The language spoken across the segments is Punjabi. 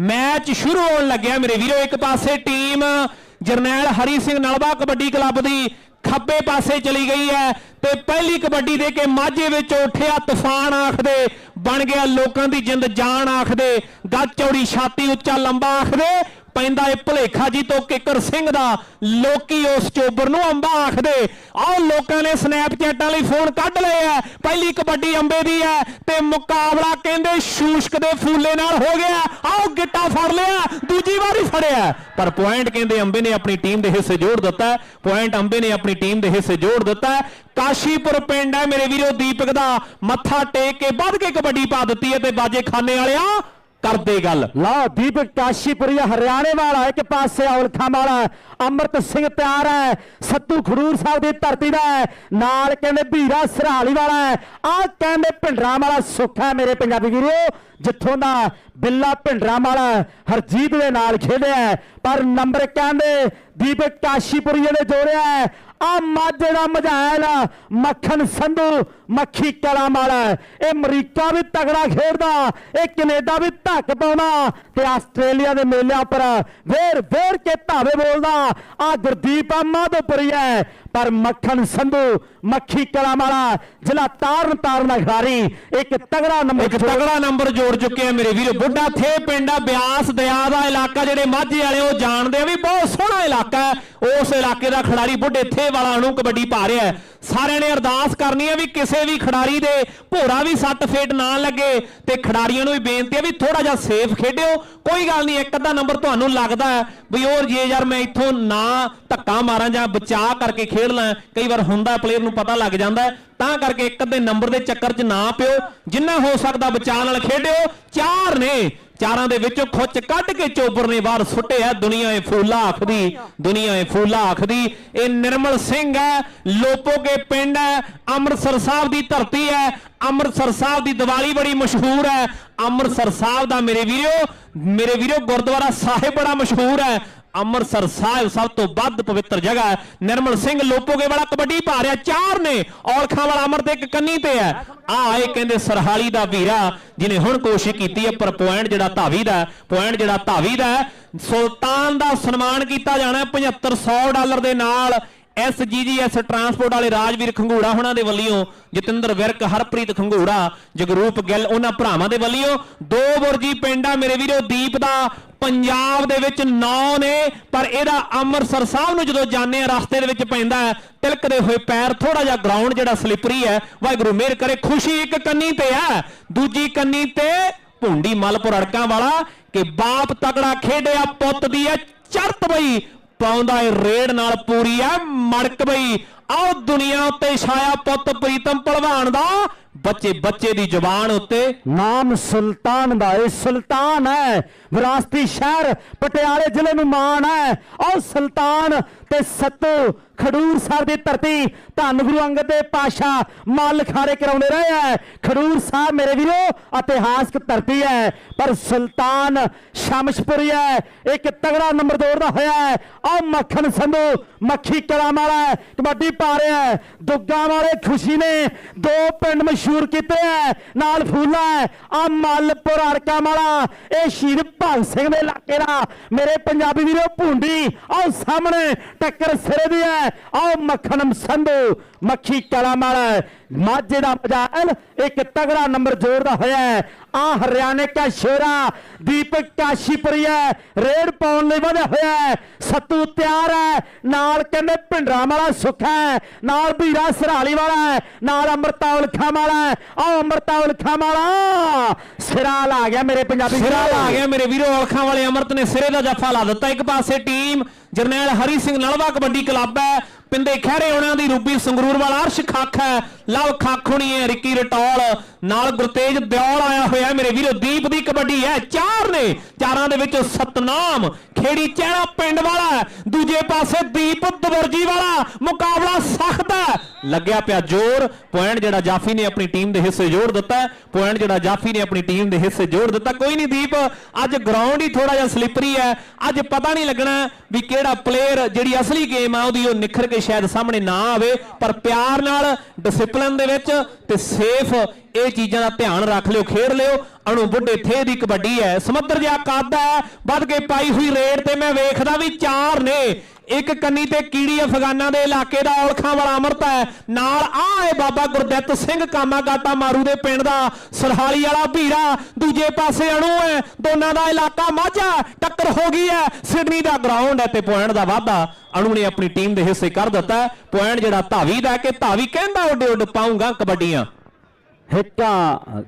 ਮੈਚ ਸ਼ੁਰੂ ਹੋਣ ਲੱਗਿਆ ਮੇਰੇ ਵੀਰੋ, ਇੱਕ ਪਾਸੇ ਟੀਮ ਜਰਨੈਲ ਹਰੀ ਸਿੰਘ ਨਲਵਾ ਕਬੱਡੀ ਕਲੱਬ ਦੀ ਖੱਬੇ ਪਾਸੇ ਚਲੀ ਗਈ ਹੈ ਤੇ ਪਹਿਲੀ ਕਬੱਡੀ ਦੇ ਕੇ ਮਾਝੇ ਵਿੱਚ ਉੱਠਿਆ ਤੂਫਾਨ ਆਖਦੇ, ਬਣ ਗਿਆ ਲੋਕਾਂ ਦੀ ਜਿੰਦ ਜਾਨ ਆਖਦੇ ਗੱਜ ਚੌੜੀ ਛਾਤੀ ਉੱਚਾ ਲੰਬਾ ਆਖਦੇ ਪੈਂਦਾ ਏ ਭਲੇਖਾ ਜੀ ਤੋਂ ਕਿੱਕਰ ਸਿੰਘ ਦਾ। ਲੋਕੀ ਉਸ ਚੋਬਰ ਨੂੰ ਅੰਬਾ ਆਖਦੇ, ਆਹ ਲੋਕਾਂ ਨੇ ਸਨੈਪਚੈਟਾਂ ਲਈ ਫੋਨ ਕੱਢ ਲਏ ਆ ਪਹਿਲੀ ਕਬੱਡੀ ਅੰਬੇ ਦੀ ਹੈ ਤੇ ਮੁਕਾਬਲਾ ਕਹਿੰਦੇ ਸ਼ੂਸ਼ਕ ਦੇ ਫੂਲੇ ਨਾਲ ਹੋ ਗਿਆ। ਆਹ ਗਿੱਟਾ ਫੜ ਲਿਆ, ਦੂਜੀ ਵਾਰੀ ਫੜਿਆ। ਪਰ ਪੁਆਇੰਟ ਕਹਿੰਦੇ ਅੰਬੇ ਨੇ ਆਪਣੀ ਟੀਮ ਦੇ ਹਿੱਸੇ ਜੋੜ ਦਿੱਤਾ ਪੁਆਇੰਟ ਅੰਬੇ ਨੇ ਆਪਣੀ ਟੀਮ ਦੇ ਹਿੱਸੇ ਜੋੜ ਦਿੱਤਾ ਕਾਸ਼ੀਪੁਰ ਪਿੰਡ ਹੈ ਮੇਰੇ ਵੀਰੋ ਦੀਪਕ ਦਾ। ਮੱਥਾ ਟੇਕ ਕੇ ਵੱਧ ਕੇ ਕਬੱਡੀ ਪਾ ਦਿੱਤੀ ਹੈ ਤੇ ਬਾਜੇ ਖਾਨੇ ਵਾਲਿਆ ਕਰਦੇ ਗੱਲ। ਲਓ ਦੀਪਕ ਕਾਸ਼ੀਪੁਰੀਆ ਹਰਿਆਣੇ ਵਾਲਾ, ਇੱਕ ਪਾਸੇ ਔਲਖਾਂ ਵਾਲਾ। ਅਮਰਤ ਸਿੰਘ ਤਿਆਰ ਹੈ ਸੱਤੂ ਖਡੂਰ ਸਾਹਿਬ ਦੀ ਧਰਤੀ ਦਾ ਹੈ। ਨਾਲ ਕਹਿੰਦੇ ਭੀਰਾ ਸਰਾਲੀ ਵਾਲਾ ਹੈ। ਆਹ ਕਹਿੰਦੇ ਭਿੰਡਰਾਂ ਵਾਲਾ ਸੁੱਖ ਹੈ ਮੇਰੇ ਪੰਜਾਬੀ ਵੀਰੋ। ਜਿੱਥੋਂ ਦਾ ਬਿੱਲਾ ਭਿੰਡਰਾਂ ਵਾਲਾ ਹਰਜੀਤ ਦੇ ਨਾਲ ਖੇਡਿਆ ਪਰ ਨੰਬਰ ਕਹਿੰਦੇ ਦੀਪਕ ਕਾਸ਼ੀਪੁਰੀਆ ਨੇ ਜੋੜਿਆ ਹੈ। ਆ ਮਾਝੇ ਦਾ ਮਝੈਲ, ਮੱਖਣ ਸੰਧੂ ਮੱਖੀ ਕਲਾ ਵਾਲਾ ਇਹ ਅਮਰੀਕਾ ਵੀ ਤਗੜਾ ਖੇਡਦਾ ਇਹ ਕੈਨੇਡਾ ਵੀ ਧੱਕ ਪਾਉਂਦਾ ਤੇ ਆਸਟ੍ਰੇਲੀਆ ਦੇ ਮੇਲਿਆਂ ਪਰ ਵੇਰ ਵੇਰ ਕੇ ਧਾਵੇ ਬੋਲਦਾ। ਆ ਗੁਰਦੀਪ ਆ ਮਾਧੋਪੁਰੀ ਹੈ ਪਰ ਮੱਖਣ ਸੰਧੂ ਮੱਖੀ ਕਲਾ ਵਾਲਾ ਜ਼ਿਲ੍ਹਾ ਤਾਰਨ ਤਾਰਨ ਦਾ ਖਿਡਾਰੀ ਇੱਕ ਤਗੜਾ ਨੰਬਰ ਇੱਕ ਤਗੜਾ ਨੰਬਰ ਜੋੜ ਚੁੱਕੇ ਆ ਮੇਰੇ ਵੀਰੋ। ਬੁੱਢਾ ਥੇ ਪਿੰਡ ਆ ਬਿਆਸ ਦਰਿਆ ਦਾ ਇਲਾਕਾ ਜਿਹੜੇ ਮਾਝੇ ਵਾਲੇ ਉਹ ਜਾਣਦੇ ਆ ਵੀ ਬਹੁਤ ਸੋਹਣਾ ਇਲਾਕਾ ਹੈ। ਉਸ ਇਲਾਕੇ ਦਾ ਖਿਡਾਰੀ ਬੁੱਢੇ ਥੇ ਵਾਲਾ ਨੂੰ ਕਬੱਡੀ ਪਾ ਰਿਹਾ ਹੈ। ਸਾਰਿਆਂ ਨੇ ਅਰਦਾਸ ਕਰਨੀ ਹੈ ਵੀ ਕਿਸੇ ਵੀ ਖਿਡਾਰੀ ਦੇ ਭੋਰਾ ਵੀ ਸੱਟ ਫੇਟ ਨਾ ਲੱਗੇ ਤੇ ਖਿਡਾਰੀਆਂ ਨੂੰ ਵੀ ਬੇਨਤੀ ਹੈ ਵੀ ਥੋੜਾ ਜਿਹਾ ਸੇਫ ਖੇਡਿਓ। ਕੋਈ ਗੱਲ ਨਹੀਂ, ਇੱਕ ਅੱਧਾ ਨੰਬਰ ਤੁਹਾਨੂੰ ਲੱਗਦਾ ਹੈ ਵੀ ਉਹ ਜੇ ਯਾਰ ਮੈਂ ਇੱਥੋਂ ਨਾ ਧੱਕਾ ਮਾਰਾਂ ਜਾਂ ਬਚਾਅ ਕਰਕੇ ਖੇਡ ਲਾਂ, ਕਈ ਵਾਰ ਹੁੰਦਾ ਪਲੇਅਰ ਨੂੰ ਪਤਾ ਲੱਗ ਜਾਂਦਾ ਤਾਂ ਕਰਕੇ ਇੱਕ ਅੱਧੇ ਨੰਬਰ ਦੇ ਚੱਕਰ 'ਚ ਨਾ ਪਿਓ। ਜਿੰਨਾ ਹੋ ਸਕਦਾ ਬਚਾਅ ਨਾਲ ਖੇਡਿਓ। ਚਾਰ ਨੇ ਚਾਰਾਂ ਦੇ ਵਿੱਚੋਂ ਖੁੱਚ ਕੱਢ ਕੇ ਚੋਬਰ ਨੇ ਬਾਹਰ ਸੁੱਟਿਆ। ਦੁਨੀਆ ਇਹ ਫੂਲਾ ਆਖਦੀ, ਦੁਨੀਆ ਇਹ ਫੂਲਾ ਆਖਦੀ। ਇਹ ਨਿਰਮਲ ਸਿੰਘ ਹੈ ਲੋਪੋ ਕੇ ਪਿੰਡ ਹੈ, ਅੰਮ੍ਰਿਤਸਰ ਸਾਹਿਬ ਦੀ ਧਰਤੀ ਹੈ। ਅੰਮ੍ਰਿਤਸਰ ਸਾਹਿਬ ਦੀ ਦੀਵਾਲੀ ਬੜੀ ਮਸ਼ਹੂਰ ਹੈ। ਅੰਮ੍ਰਿਤਸਰ ਸਾਹਿਬ ਦਾ ਮੇਰੇ ਵੀਰੋ ਮੇਰੇ ਵੀਰੋ ਗੁਰਦੁਆਰਾ ਸਾਹਿਬ ਬੜਾ ਮਸ਼ਹੂਰ ਹੈ। ਅੰਮ੍ਰਿਤਸਰ ਸਾਹਿਬ ਸਭ ਤੋਂ ਵੱਧ ਪਵਿੱਤਰ ਜਗ੍ਹਾ ਹੈ। ਨਿਰਮਲ ਸਿੰਘ ਲੋਪੋਗੇ ਵਾਲਾ ਕਬੱਡੀ ਪਾ ਰਿਹਾ ਚਾਰ ਨੇ ਔਲਖਾਂ ਵਾਲਾ ਅਮਰ ਤੇ ਇੱਕ ਕੰਨੀ ਤੇ ਹੈ। ਆ ਇਹ ਕਹਿੰਦੇ ਸਰਹਾਲੀ ਦਾ ਵੀਰਾ, ਜਿਹਨੇ ਹੁਣ ਕੋਸ਼ਿਸ਼ ਕੀਤੀ ਹੈ, ਪਰ ਪੁਆਇੰਟ ਜਿਹੜਾ ਧਾਵੀ ਦਾ ਪੁਆਇੰਟ ਜਿਹੜਾ ਧਾਵੀ ਦਾ ਸੁਲਤਾਨ ਦਾ ਸਨਮਾਨ ਕੀਤਾ ਜਾਣਾ ਹੈ 7500 ਡਾਲਰ ਦੇ ਨਾਲ ਐਸਜੀਜੀਐਸ ਟਰਾਂਸਪੋਰਟ ਵਾਲੇ ਰਾਜਵੀਰ ਖੰਗੂੜਾ ਉਹਨਾਂ ਦੇ ਵੱਲੋਂ, ਜਤਿੰਦਰ ਵਿਰਕ, ਹਰਪ੍ਰੀਤ ਖੰਗੂੜਾ, ਜਗਰੂਪ ਗਿੱਲ, ਉਹਨਾਂ ਭਰਾਵਾਂ ਦੇ ਵੱਲੋਂ, ਦੋ ਬੁਰਜੀ ਪਿੰਡ ਆ ਮੇਰੇ ਵੀਰੋ, ਦੀਪ ਦਾ ਪੰਜਾਬ ਦੇ ਵਿੱਚ ਨੌ ਨੇ, ਪਰ ਇਹਦਾ ਅੰਮ੍ਰਿਤਸਰ ਸਾਹਿਬ ਨੂੰ ਜਦੋਂ ਜਾਂਦੇ ਆ, ਰਸਤੇ ਦੇ ਵਿੱਚ ਪੈਂਦਾ ਹੈ, ਤਿਲਕਦੇ ਹੋਏ ਪੈਰ ਥੋੜਾ ਜਿਹਾ ਗਰਾਊਂਡ ਜਿਹੜਾ ਸਲਿਪਰੀ ਹੈ, ਵਾਹਿਗੁਰੂ ਮਿਹਰ ਕਰੇ, ਖੁਸ਼ੀ ਇੱਕ ਕੰਨੀ ਤੇ ਹੈ, ਦੂਜੀ ਕੰਨੀ ਤੇ ਭੁੰਡੀ ਮਲਪੁਰ ਅੜਕਾਂ ਵਾਲਾ, ਕਿ ਬਾਪ ਤਗੜਾ ਖੇਡਿਆ, ਪੁੱਤ ਦੀ ਹੈ ਚਰਤ ਬਈ, ਪਾਉਂਦਾ ਏ ਰੇੜ ਨਾਲ ਪੂਰੀ ਹੈ ਮੜਕ ਬਈ। ਆਓ ਦੁਨੀਆ ਉੱਤੇ ਛਾਇਆ ਪੁੱਤ ਪ੍ਰੀਤਮ ਭਲਵਾਨ ਦਾ ਬੱਚੇ ਬੱਚੇ ਦੀ ਜ਼ੁਬਾਨ ਉੱਤੇ। ਨਾਮ ਸੁਲਤਾਨ ਦਾ ਇਹ ਸੁਲਤਾਨ ਹੈ। ਵਿਰਾਸਤੀ ਸ਼ਹਿਰ ਪਟਿਆਲੇ ਜ਼ਿਲ੍ਹੇ ਨੂੰ ਮਾਣ ਹੈ। ਉਹ ਸੁਲਤਾਨ ਤੇ ਸੱਤੂ ਖਡੂਰ ਸਾਹਿਬ ਦੀ ਧਰਤੀ ਧੰਨ ਗੁਰੂ ਅੰਗਦ ਦੇ ਪਾਸ਼ਾ ਮੱਲ ਖਾੜੇ ਕਰਾਉਂਦੇ ਰਹੇ ਹੈ ਖਡੂਰ ਸਾਹਿਬ ਮੇਰੇ ਵੀਰੋ, ਇਤਿਹਾਸਕ ਧਰਤੀ ਹੈ, ਪਰ ਸੁਲਤਾਨ ਸ਼ਮਸ਼ਪੁਰੀ ਹੈ। ਇੱਕ ਤਗੜਾ ਨੰਬਰ ਦੌੜਦਾ ਹੋਇਆ ਹੈ। ਆਹ ਮੱਖਣ ਸੰਧੂ, ਮੱਖੀ ਕਲਾ ਵਾਲਾ ਕਬੱਡੀ ਪਾ ਰਿਹਾ ਹੈ। ਦੁੱਗਾ ਵਾਲੇ ਖੁਸ਼ੀ ਨੇ ਦੋ ਪਿੰਡ ਮਸ਼ਹੂਰ ਕੀਤੇ ਹੈ। ਨਾਲ ਫੂਲਾ ਹੈ ਆ ਮੱਲਪੁਰ ਅੜਕਾ ਵਾਲਾ ਇਹ ਸ਼ਹੀਦ ਭਗਤ ਸਿੰਘ ਦੇ ਇਲਾਕੇ ਦਾ। ਮੇਰੇ ਪੰਜਾਬੀ ਵੀਰੋ, ਭੁੰਡੀ, ਆਹ ਸਾਹਮਣੇ ਟੱਕਰ ਸਿਰੇ ਦੀ ਹੈ। ਆਹ ਮੱਖਣ ਸੰਧੂ ਮੱਖੀ ਕਲਾ ਵਾਲਾ ਮਾਝੇ ਦਾ ਮਜਾਲ ਇੱਕ ਤਗੜਾ ਨੰਬਰ ਜੋੜਦਾ ਹੋਇਆ ਹੈ। ਆ ਹਰਿਆਣੇ ਕਾ ਸ਼ੇਰਾ ਦੀਪਕ ਕਾਸ਼ੀਪੁਰੀ ਹੈ। ਰੇਡ ਪਾਉਣ ਲਈ ਵਧਿਆ ਹੋਇਆ ਸੱਤੂ ਤਿਆਰ ਹੈ। ਨਾਲ ਕਹਿੰਦੇ ਭਿੰਡਰਾਂ ਵਾਲਾ ਸੁੱਖ ਹੈ। ਨਾਲ ਵੀਰਾ ਸਰਾਲੀ ਵਾਲਾ ਹੈ। ਨਾਲ ਅੰਮ੍ਰਿਤਾਵਲ ਖਾਂ ਵਾਲਾ ਹੈ। ਆ ਅੰਮ੍ਰਿਤਾਵਲ ਖਾਂ ਵਾਲਾ। ਸਿਰਾ ਲਾ ਗਿਆ ਮੇਰੇ ਪੰਜਾਬੀ ਸਿਰਾ। ਲਾ ਗਿਆ ਮੇਰੇ ਵੀਰੋ। ਔਲਖਾਂ ਵਾਲੇ ਅਮਰਤ ਨੇ ਸਿਰੇ ਦਾ ਜੱਫਾ ਲਾ ਦਿੱਤਾ। ਇੱਕ ਪਾਸੇ ਟੀਮ ਜਰਨੈਲ ਹਰੀ ਸਿੰਘ ਨਲਵਾ ਕਬੱਡੀ ਕਲੱਬ ਹੈ। ਪਿੰਦੇ ਖਹਿਰੇ ਉਹਨਾਂ ਦੀ ਰੂਬੀ ਸੰਗਰੂਰ ਵਾਲਾ ਅਰਸ਼ ਖਾਖ ਹੈ। ਲਵ ਖਾਖ ਹੋਣੀ ਹੈ, ਰਿੱਕੀ ਰਟੌਲ। ਨਾਲ ਗੁਰਤੇਜ ਦਿਓਲ ਆਇਆ ਹੋਇਆ ਮੇਰੇ ਵੀਰੋ, ਦੀਪ ਦੀ ਕਬੱਡੀ ਹੈ। ਚਾਰ ਨੇ, ਚਾਰਾਂ ਦੇ ਵਿੱਚ ਸਤਨਾਮ। ਖੇੜੀ ਚਹਿਰਾ ਪਿੰਡ ਵਾਲਾ ਦੂਜੇ ਪਾਸੇ ਦੀਪ ਦਵਰਜੀ ਵਾਲਾ। ਮੁਕਾਬਲਾ ਸਖਤ ਹੈ। ਲੱਗਿਆ ਪਿਆ ਜ਼ੋਰ। ਪੁਆਇੰਟ ਜਿਹੜਾ ਜਾਫੀ ਨੇ ਆਪਣੀ ਟੀਮ ਦੇ ਹਿੱਸੇ ਜੋੜ ਦਿੱਤਾ ਪੁਆਇੰਟ ਜਿਹੜਾ ਜਾਫੀ ਨੇ ਆਪਣੀ ਟੀਮ ਦੇ ਹਿੱਸੇ ਜੋੜ ਦਿੱਤਾ। ਕੋਈ ਨਹੀਂ ਦੀਪ, ਅੱਜ ਗਰਾਊਂਡ ਹੀ ਥੋੜਾ ਜਿਹਾ ਸਲਿਪਰੀ ਹੈ। ਅੱਜ ਪਤਾ ਨਹੀਂ ਲੱਗਣਾ ਵੀ ਕਿਹੜਾ ਪਲੇਅਰ ਜਿਹੜੀ ਅਸਲੀ ਗੇਮ ਆ, ਉਹਦੀ ਉਹ ਨਿਖਰ ਕੇ ਸ਼ਾਇਦ ਸਾਹਮਣੇ ਨਾ ਆਵੇ ਪਰ ਪਿਆਰ ਨਾਲ ਡਿਸਪਲਿਨ ਦੇ ਵਿੱਚ ਤੇ ਸੇਫ ਇਹ ਚੀਜ਼ਾਂ ਦਾ ਧਿਆਨ ਰੱਖ ਲਿਓ, ਖੇਡ ਲਿਓ। ਅਣੂ ਬੁੱਢੇ ਥੇ ਦੀ ਕਬੱਡੀ ਹੈ। ਸਮੁੰਦਰ ਜਿਹਾ ਕੱਦ ਹੈ, ਵੱਧ ਕੇ ਪਾਈ ਹੋਈ ਰੇਡ ਤੇ ਮੈਂ ਵੇਖਦਾ ਵੀ ਚਾਰ ਨੇ। ਇੱਕ ਕੰਨੀ ਤੇ ਕੀੜੀ ਅਫਗਾਨਾਂ ਦੇ ਇਲਾਕੇ ਦਾ ਔਲਖਾਂ ਵਾਲਾ ਅਮਰਤ ਹੈ। ਨਾਲ ਆਹ ਹੈ ਬਾਬਾ ਗੁਰਦਿੱਤ ਸਿੰਘ ਕਾਮਾਗਾਟਾ ਮਾਰੂ ਦੇ ਪਿੰਡ ਦਾ ਸਰਹਾਲੀ ਵਾਲਾ ਭੀਰਾ ਦੂਜੇ ਪਾਸੇ ਅਣੂ ਹੈ, ਦੋਨਾਂ ਦਾ ਇਲਾਕਾ ਮਾਝਾ। ਟੱਕਰ ਹੋ ਗਈ ਹੈ। ਸਿਡਨੀ ਦਾ ਗਰਾਊਂਡ ਹੈ ਤੇ ਪੁਆਇੰਟ ਦਾ ਵਾਧਾ। ਅਣੂ ਨੇ ਆਪਣੀ ਟੀਮ ਦੇ ਹਿੱਸੇ ਕਰ ਦਿੱਤਾ ਪੁਆਇੰਟ ਜਿਹੜਾ ਧਾਵੀ ਦਾ ਕਿ ਧਾਵੀ ਕਹਿੰਦਾ ਉੱਡੇ ਉੱਡ ਪਾਉਂਗਾ ਕਬੱਡੀਆਂ। ਹਿੱਕਾਂ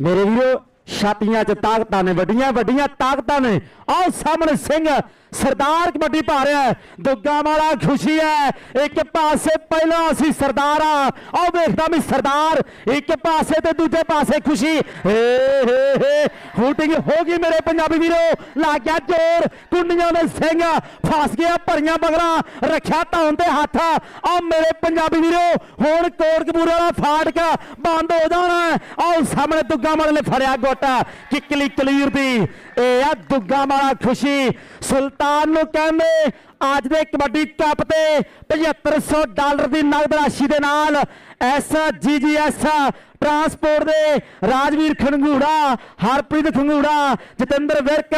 ਮੇਰੇ ਵੀਰੋ ਛਾਤੀਆਂ 'ਚ ਤਾਕਤਾਂ ਨੇ ਵੱਡੀਆਂ ਵੱਡੀਆਂ ਤਾਕਤਾਂ ਨੇ। ਆਹ ਸਾਹਮਣੇ ਸਿੰਘ ਸਰਦਾਰ ਕਬੱਡੀ ਪਾ ਰਿਹਾ ਹੈ। ਦੁੱਗਾ ਵਾਲਾ ਖੁਸ਼ੀ ਹੈ। ਇੱਕ ਪਾਸੇ ਪਹਿਲਾਂ ਅਸੀਂ ਸਰਦਾਰ ਆ। ਆਹ ਵੇਖਦਾ ਵੀ ਸਰਦਾਰ ਇੱਕ ਪਾਸੇ ਤੇ ਦੂਜੇ ਪਾਸੇ ਖੁਸ਼ੀ। ਹੇ ਹੇ ਹੇ। ਹੂਟਿੰਗ ਹੋ ਗਈ ਮੇਰੇ ਪੰਜਾਬੀ ਵੀਰੋ। ਲੱਗ ਗਿਆ ਜ਼ੋਰ। ਕੁੰਡੀਆਂ ਦੇ ਸਿੰਘ ਫਸ ਗਿਆ ਭਰੀਆਂ ਬਗਰਾਂ ਰੱਖਿਆ ਧੌਣ ਤੇ ਹੱਥ। ਆ ਮੇਰੇ ਪੰਜਾਬੀ ਵੀਰੋ, ਹੁਣ ਕੋਟਕਪੂਰੇ ਵਾਲਾ ਫਾਟਕ ਬੰਦ ਹੋ ਜਾਣਾ ਆਓ ਸਾਹਮਣੇ ਦੁੱਗਾ ਵਾਲੇ ਨੇ ਫੜਿਆ ਗੋਟਾ। ਕਿਕਲੀ ਕਲੀਰ ਦੀ। ਇਹ ਆ ਦੁੱਗਾ ਵਾਲਾ ਖੁਸ਼ੀ। ਸੁਲਤਾਨ ਨੂੰ ਕਹਿੰਦੇ, ਅੱਜ ਦੇ ਕਬੱਡੀ ਕੱਪ ਤੇ 7500 ਡਾਲਰ ਦੀ ਨਗਦ ਰਾਸ਼ੀ ਦੇ ਨਾਲ ਐਸ ਜੀਜੀਐਸ ਟਰਾਂਸਪੋਰਟ ਦੇ ਰਾਜਵੀਰ ਖੰਗੂੜਾ, ਹਰਪ੍ਰੀਤ ਖੰਗੂੜਾ, ਜਤਿੰਦਰ ਵਿਰਕ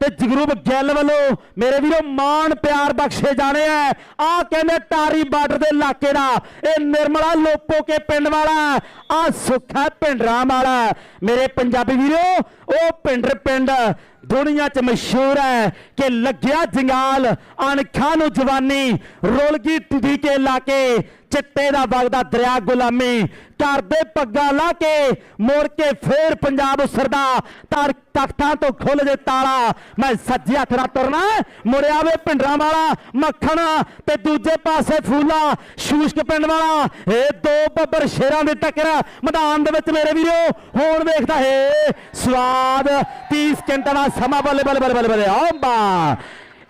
ਤੇ ਜਗਰੂਪ ਗਿੱਲ ਵੱਲੋਂ ਮੇਰੇ ਵੀਰੋ ਮਾਣ, ਪਿਆਰ ਬਖਸ਼ੇ ਜਾਣੇ ਆ। ਆ ਕਹਿੰਦੇ ਟਾਰੀ ਬਾਰਡਰ ਦੇ ਇਲਾਕੇ ਦਾ, ਇਹ ਨਿਰਮਲਾ ਲੋਪੋ ਕੇ ਪਿੰਡ ਵਾਲਾ, ਆ ਸੁੱਖਾ ਪਿੰਡਰਾਂ ਵਾਲਾ। ਮੇਰੇ ਪੰਜਾਬੀ ਵੀਰੋ, ਉਹ ਪਿੰਡਰ ਪਿੰਡ ਦੁਨੀਆ 'ਚ ਮਸ਼ਹੂਰ ਹੈ ਕਿ ਲੱਗਿਆ ਜੰਗਾਲ, ਅਣਖਾਂ ਨੂੰ ਜਵਾਨੀ ਰੁਲ ਗਈ ਟੁੱਟੀ ਕੇ ਲਾ ਕੇ ਚਿੱਟੇ ਦਾ ਵਗਦਾ ਦਰਿਆ ਗੁਲਾਮੀ ਕਰਦੇ ਪੱਗਾ ਲਾ ਕੇ ਮੋੜ ਕੇ ਫੇਰ ਪੰਜਾਬ ਉਸਰਦਾ ਤਰ ਤਖਤਾਂ ਤੋਂ ਖੁੱਲ ਜੇ ਤਾਲਾ। ਮੈਂ ਸੱਜੇ ਹੱਥ ਨਾਲ ਤੁਰਨਾ ਮੁੜਿਆ ਵੇ ਪਿੰਡਰਾਂ ਵਾਲਾ, ਮੱਖਣ ਤੇ ਦੂਜੇ ਪਾਸੇ ਫੂਲਾ, ਸ਼ੂਸ਼ਕ ਪਿੰਡ ਵਾਲਾ। ਇਹ ਦੋ ਬੱਬਰ ਸ਼ੇਰਾਂ ਦੀ ਟੱਕਰ, ਮੈਦਾਨ ਦੇ ਵਿੱਚ ਮੇਰੇ ਵੀਰੋ, ਹੁਣ ਵੇਖਦਾ ਹੈ ਸਵਾਦ। 30 ਸਕਿੰਟਾਂ ਦਾ ਸਮਾਂ ਬੱਲੇ ਬੱਲੇ ਬੱਲੇ ਬੱਲੇ ਬੱਲੇ। ਆਂਬਾ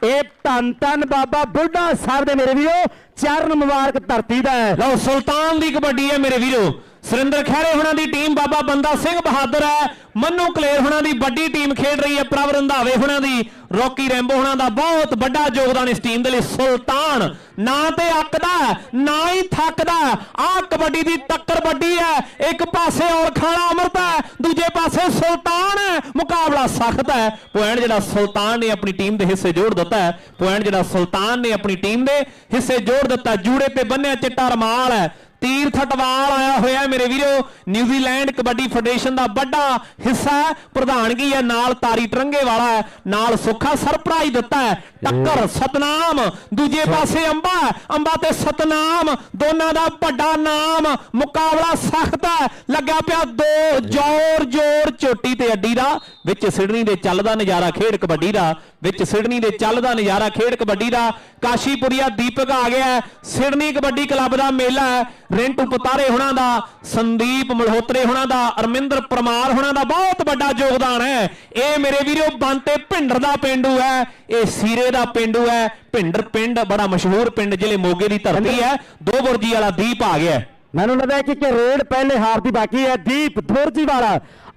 ਇਹ ਧੰਨ ਧੰਨ ਬਾਬਾ ਬੁੱਢਾ ਸਾਹਿਬ ਦੇ ਮੇਰੇ ਵੀਰੋ, ਚਰਨ ਮੁਬਾਰਕ ਧਰਤੀ ਦਾ ਹੈ। ਲਓ, ਸੁਲਤਾਨ ਦੀ ਕਬੱਡੀ ਹੈ ਮੇਰੇ ਵੀਰੋ। ਸੁਰਿੰਦਰ ਖਹਿਰੇ ਹੁਣਾਂ ਦੀ ਟੀਮ ਬਾਬਾ ਬੰਦਾ ਸਿੰਘ ਬਹਾਦਰ ਹੈ। ਮੰਨੂ ਕਲੇਰ ਹੁਣਾਂ ਦੀ ਵੱਡੀ ਟੀਮ ਖੇਡ ਰਹੀ ਹੈ। ਪ੍ਰਭ ਰੰਧਾਵੇ ਹੁਣਾਂ ਦੀ, ਰੌਕੀ ਰੈਂਬੋ ਹੁਣਾਂ ਦਾ ਬਹੁਤ ਵੱਡਾ ਯੋਗਦਾਨ ਇਸ ਟੀਮ ਦੇ ਲਈ। ਸੁਲਤਾਨ ਨਾ ਤੇ ਅੱਕਦਾ ਨਾ ਹੀ ਥੱਕਦਾ ਆਹ ਕਬੱਡੀ ਦੀ ਟੱਕਰ ਵੱਡੀ ਹੈ। ਇੱਕ ਪਾਸੇ ਔਲਖਾਣਾ ਅਮਰਤ ਹੈ, ਦੂਜੇ ਪਾਸੇ ਸੁਲਤਾਨ ਹੈ। ਮੁਕਾਬਲਾ ਸਖਤ ਹੈ। ਪੁਆਇੰਟ ਜਿਹੜਾ ਸੁਲਤਾਨ ਨੇ ਆਪਣੀ ਟੀਮ ਦੇ ਹਿੱਸੇ ਜੋੜ ਦਿੱਤਾ ਹੈ। ਪੁਆਇੰਟ ਜਿਹੜਾ ਸੁਲਤਾਨ ਨੇ ਆਪਣੀ ਟੀਮ ਦੇ ਹਿੱਸੇ ਜੋੜ ਦਿੱਤਾ। ਜੂੜੇ ਤੇ ਬੰਨਿਆ ਚਿੱਟਾ ਰਮਾਲ ਹੈ। ਤੀਰਥ ਟਵਾਲ ਆਇਆ ਹੋਇਆ ਮੇਰੇ ਵੀਰੋ। ਨਿਊਜ਼ੀਲੈਂਡ ਕਬੱਡੀ ਫੈਡਰੇਸ਼ਨ ਦਾ ਵੱਡਾ ਹਿੱਸਾ ਪ੍ਰਧਾਨਗੀ ਹੈ ਨਾਲ ਤਾਰੀ ਟਰੰਗੇ ਵਾਲਾ ਹੈ ਨਾਲ ਸੁੱਖਾ ਸਰਪ੍ਰਾਈਜ਼ ਦਿੱਤਾ ਹੈ। ਟੱਕਰ ਸਤਨਾਮ ਦੂਜੇ ਪਾਸੇ ਅੰਬਾ ਅੰਬਾ ਤੇ ਸਤਨਾਮ ਦੋਨਾਂ ਦਾ ਵੱਡਾ ਨਾਮ ਮੁਕਾਬਲਾ ਸਖਤ ਹੈ। ਲੱਗਿਆ ਪਿਆ ਦੋ ਜ਼ੋਰ ਜ਼ੋਰ ਚੋਟੀ ਤੇ ਅੱਡੀ ਦਾ ਵਿੱਚ ਸਿਡਨੀ ਦੇ ਚੱਲਦਾ ਨਜ਼ਾਰਾ ਖੇਡ ਕਬੱਡੀ ਦਾ ਵਿੱਚ ਸਿਡਨੀ ਦੇ ਚੱਲਦਾ ਨਜ਼ਾਰਾ ਖੇਡ ਕਬੱਡੀ ਦਾ। ਕਾਸ਼ੀਪੁਰੀਆ ਦੀਪਕ ਆ ਗਿਆ। ਸਿਡਨੀ ਕਬੱਡੀ ਕਲੱਬ ਦਾ ਮੇਲਾ ਹੈ ਰਿੰਟੂ ਪਤਾਰੇ ਹੁਣਾਂ ਦਾ, ਸੰਦੀਪ ਮਲਹੋਤਰੇ ਹੁਣਾਂ ਦਾ, ਅਰਮਿੰਦਰ ਪਰਮਾਰ ਹੁਣਾਂ ਦਾ ਬਹੁਤ ਵੱਡਾ ਯੋਗਦਾਨ ਹੈ। ਇਹ ਮੇਰੇ ਵੀਰੋ, ਬੰਤੇ ਭਿੰਡਰ ਦਾ ਪਿੰਡੂ ਹੈ। ਇਹ ਸੀਰੇ ਦਾ ਪਿੰਡੂ ਹੈ। ਭਿੰਡਰ ਪਿੰਡ, ਬੜਾ ਮਸ਼ਹੂਰ ਪਿੰਡ, ਜ਼ਿਲ੍ਹੇ ਮੋਗੇ ਦੀ ਧਰਤੀ ਹੈ। ਦੋ ਬੁਰਜੀ ਵਾਲਾ ਦੀਪ ਆ ਗਿਆ ਮੈਨੂੰ ਲੱਗਦਾ ਕਿ ਕਿ ਰੇਡ ਪਹਿਲੇ ਹਾਰ ਦੀ ਬਾਕੀ ਹੈ। ਦੀਪ ਦੁਰਜੀ ਵਾਲਾ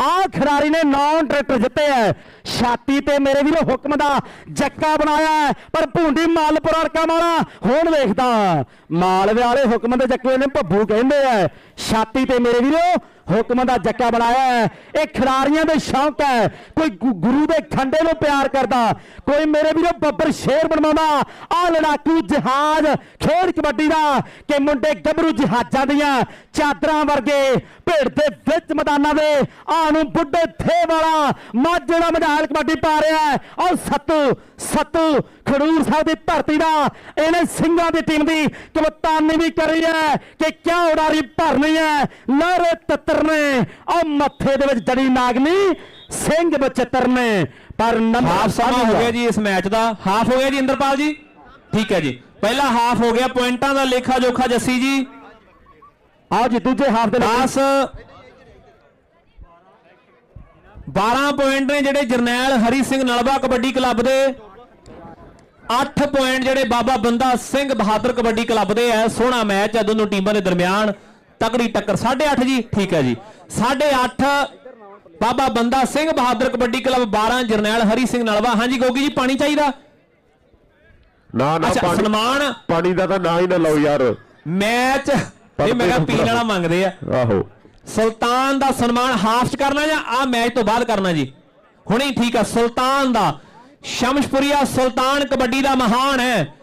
ਆ ਖਿਡਾਰੀ ਨੇ ਨੌ ਟਰੈਕਟਰ ਜਿੱਤੇ ਹੈ। ਛਾਤੀ ਤੇ ਮੇਰੇ ਵੀਰੋ ਹੁਕਮ ਦਾ ਜੱਕਾ ਬਣਾਇਆ ਹੈ, ਪਰ ਭੁੰਡੀ ਮਾਲਪੁਰ ਅਰਕਾ ਮਾਰਾ। ਹੁਣ ਵੇਖਦਾ, ਮਾਲਵੇ ਵਾਲੇ ਹੁਕਮ ਦੇ ਜੱਕੇ ਨੇ ਭੱਬੂ ਕਹਿੰਦੇ ਆ ਛਾਤੀ ਤੇ ਮੇਰੇ ਵੀਰੋ ਹੁਕਮ ਦਾ ਜੱਕਾ ਬਣਾਇਆ ਹੈ। ਇਹ ਖਿਡਾਰੀਆਂ ਦੇ ਸ਼ੌਂਕ ਹੈ। ਕੋਈ ਗੁਰੂ ਦੇ ਖੰਡੇ ਨੂੰ ਪਿਆਰ ਕਰਦਾ, ਕੋਈ ਮੇਰੇ ਵੀਰੋ ਬੱਬਰ ਸ਼ੇਰ ਬਣਵਾਉਂਦਾ ਆ ਲੜਾਕੂ ਜਹਾਜ਼ ਖੇਡ ਕਬੱਡੀ ਦਾ ਕਿ ਮੁੰਡੇ ਗੱਭਰੂ ਜਹਾਜ਼ਾਂ ਦੀਆਂ ਚਾਦਰਾਂ ਵਰਗੇ ਭੇਡ ਦੇ ਵਿੱਚ ਮੈਦਾਨਾਂ ਦੇ ਆ ਨੂੰ ਬੁੱਢੇ ਥੇ ਵਾਲਾ ਮਾਝੜਾ ਮਝਾਲ ਕਬੱਡੀ ਪਾ ਰਿਹਾ ਹੈ। ਔਰ ਸੱਤੂ ਸੱਤੂ ਖਡੂਰ ਸਾਹਿਬ ਦੀ ਧਰਤੀ ਦਾ ਇਹਨੇ ਸਿੰਘਾਂ ਦੀ ਟੀਮ ਦੀ ਕਪਤਾਨੀ ਵੀ ਕਰੀ ਹੈ ਕਿ ਕਿਆ ਉਡਾਰੀ ਭਰਨੀ ਹੈ? ਲਹਿਰੇ ਤਤਰਨੇ ਔਰ ਮੱਥੇ ਦੇ ਵਿੱਚ ਜੜੀ ਨਾਗਨੀ ਸਿੰਘ ਬਚਤਰ ਨੇ ਪਰ ਹਾਫ ਸਮਾਂ ਹੋ ਗਿਆ ਜੀ ਇਸ ਮੈਚ ਦਾ। ਹਾਫ ਹੋ ਗਿਆ ਜੀ ਇੰਦਰਪਾਲ ਜੀ? ਠੀਕ ਹੈ ਜੀ। ਪਹਿਲਾ ਹਾਫ ਹੋ ਗਿਆ ਪੁਆਇੰਟਾਂ ਦਾ ਲੇਖਾ ਜੋਖਾ ਜੱਸੀ ਜੀ। ਆਓ ਜੀ ਦੂਜੇ ਹਾਫ ਦੇ ਲਈ 10 12 ਪੁਆਇੰਟ ਨੇ ਜਿਹੜੇ ਜਰਨੈਲ ਹਰੀ ਸਿੰਘ ਨਲਵਾ ਕਬੱਡੀ ਕਲੱਬ ਦੇ। 8 ਪੁਆਇੰਟ ਜਿਹੜੇ ਬਾਬਾ ਬੰਦਾ ਸਿੰਘ ਬਹਾਦਰ ਕਬੱਡੀ ਕਲੱਬ ਦੇ ਐ ਸੋਹਣਾ ਮੈਚ ਹੈ ਦੋਨੋਂ ਟੀਮਾਂ ਦੇ ਦਰਮਿਆਨ। ਤਕੜੀ ਟੱਕਰ 8.5 ਜੀ ਠੀਕ ਹੈ ਜੀ। 8.5 ਬਾਬਾ ਬੰਦਾ ਸਿੰਘ ਬਹਾਦਰ ਕਬੱਡੀ ਕਲੱਬ 12 ਜਰਨੈਲ ਹਰੀ ਸਿੰਘ ਨਲਵਾ। ਹਾਂਜੀ ਗੋਗੀ ਜੀ ਪਾਣੀ ਚਾਹੀਦਾ? ਨਾ ਨਾ ਪਾਣੀ ਸਨਮਾਨ ਪਾਣੀ ਦਾ ਤਾਂ ਨਾ ਹੀ ਨਾ ਲਓ ਯਾਰ। ਮੈਚ ਇਹ ਮੈਂ ਕਿਹਾ ਪੀਣ ਵਾਲਾ ਮੰਗਦੇ ਆ। ਆਹੋ। ਸੁਲਤਾਨ ਦਾ ਸਨਮਾਨ ਹਾਫ ਚ ਕਰਨਾ ਜਾਂ ਆ ਮੈਚ ਤੋਂ ਬਾਅਦ ਕਰਨਾ ਜੀ? ਹੁਣੇ ਠੀਕ ਆ ਸੁਲਤਾਨ ਦਾ ਸ਼ਮਸ਼ਪੁਰੀਆ ਸੁਲਤਾਨ ਕਬੱਡੀ ਦਾ ਮਹਾਨ ਹੈ।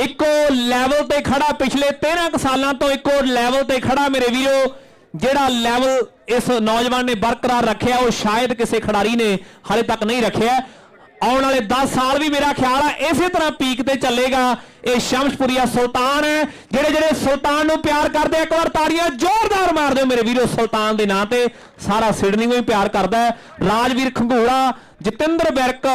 ਇੱਕੋ ਲੈਵਲ ਤੇ ਖੜਾ ਪਿਛਲੇ 13 ਕੁ ਸਾਲਾਂ ਤੋਂ ਇੱਕੋ ਲੈਵਲ ਤੇ ਖੜਾ ਮੇਰੇ ਵੀਰੋ, ਜਿਹੜਾ ਲੈਵਲ ਇਸ ਨੌਜਵਾਨ ਨੇ ਬਰਕਰਾਰ ਰੱਖਿਆ, ਉਹ ਸ਼ਾਇਦ ਕਿਸੇ ਖਿਡਾਰੀ ਨੇ ਹਾਲੇ ਤੱਕ ਨਹੀਂ ਰੱਖਿਆ। ਆਉਣ ਵਾਲੇ 10 ਸਾਲ ਵੀ ਮੇਰਾ ਖਿਆਲ ਆ, ਇਸੇ ਤਰ੍ਹਾਂ ਪੀਕ ਤੇ ਚੱਲੇਗਾ। ਇਹ ਸ਼ਮਸ਼ਪੁਰੀਆ ਸੁਲਤਾਨ ਹੈ, ਜਿਹੜੇ ਜਿਹੜੇ ਸੁਲਤਾਨ ਨੂੰ ਪਿਆਰ ਕਰਦੇ ਇੱਕ ਵਾਰ ਤਾੜੀਆਂ ਜ਼ੋਰਦਾਰ ਮਾਰ ਦਿਓ ਮੇਰੇ ਵੀਰੋ ਸੁਲਤਾਨ ਦੇ ਨਾਂ ਤੇ। ਸਾਰਾ ਸਿਡਨੀ ਨੂੰ ਹੀ ਪਿਆਰ ਕਰਦਾ ਹੈ। ਰਾਜਵੀਰ ਖੰਗੂੜਾ, ਜਤਿੰਦਰ ਬਿਰਕ,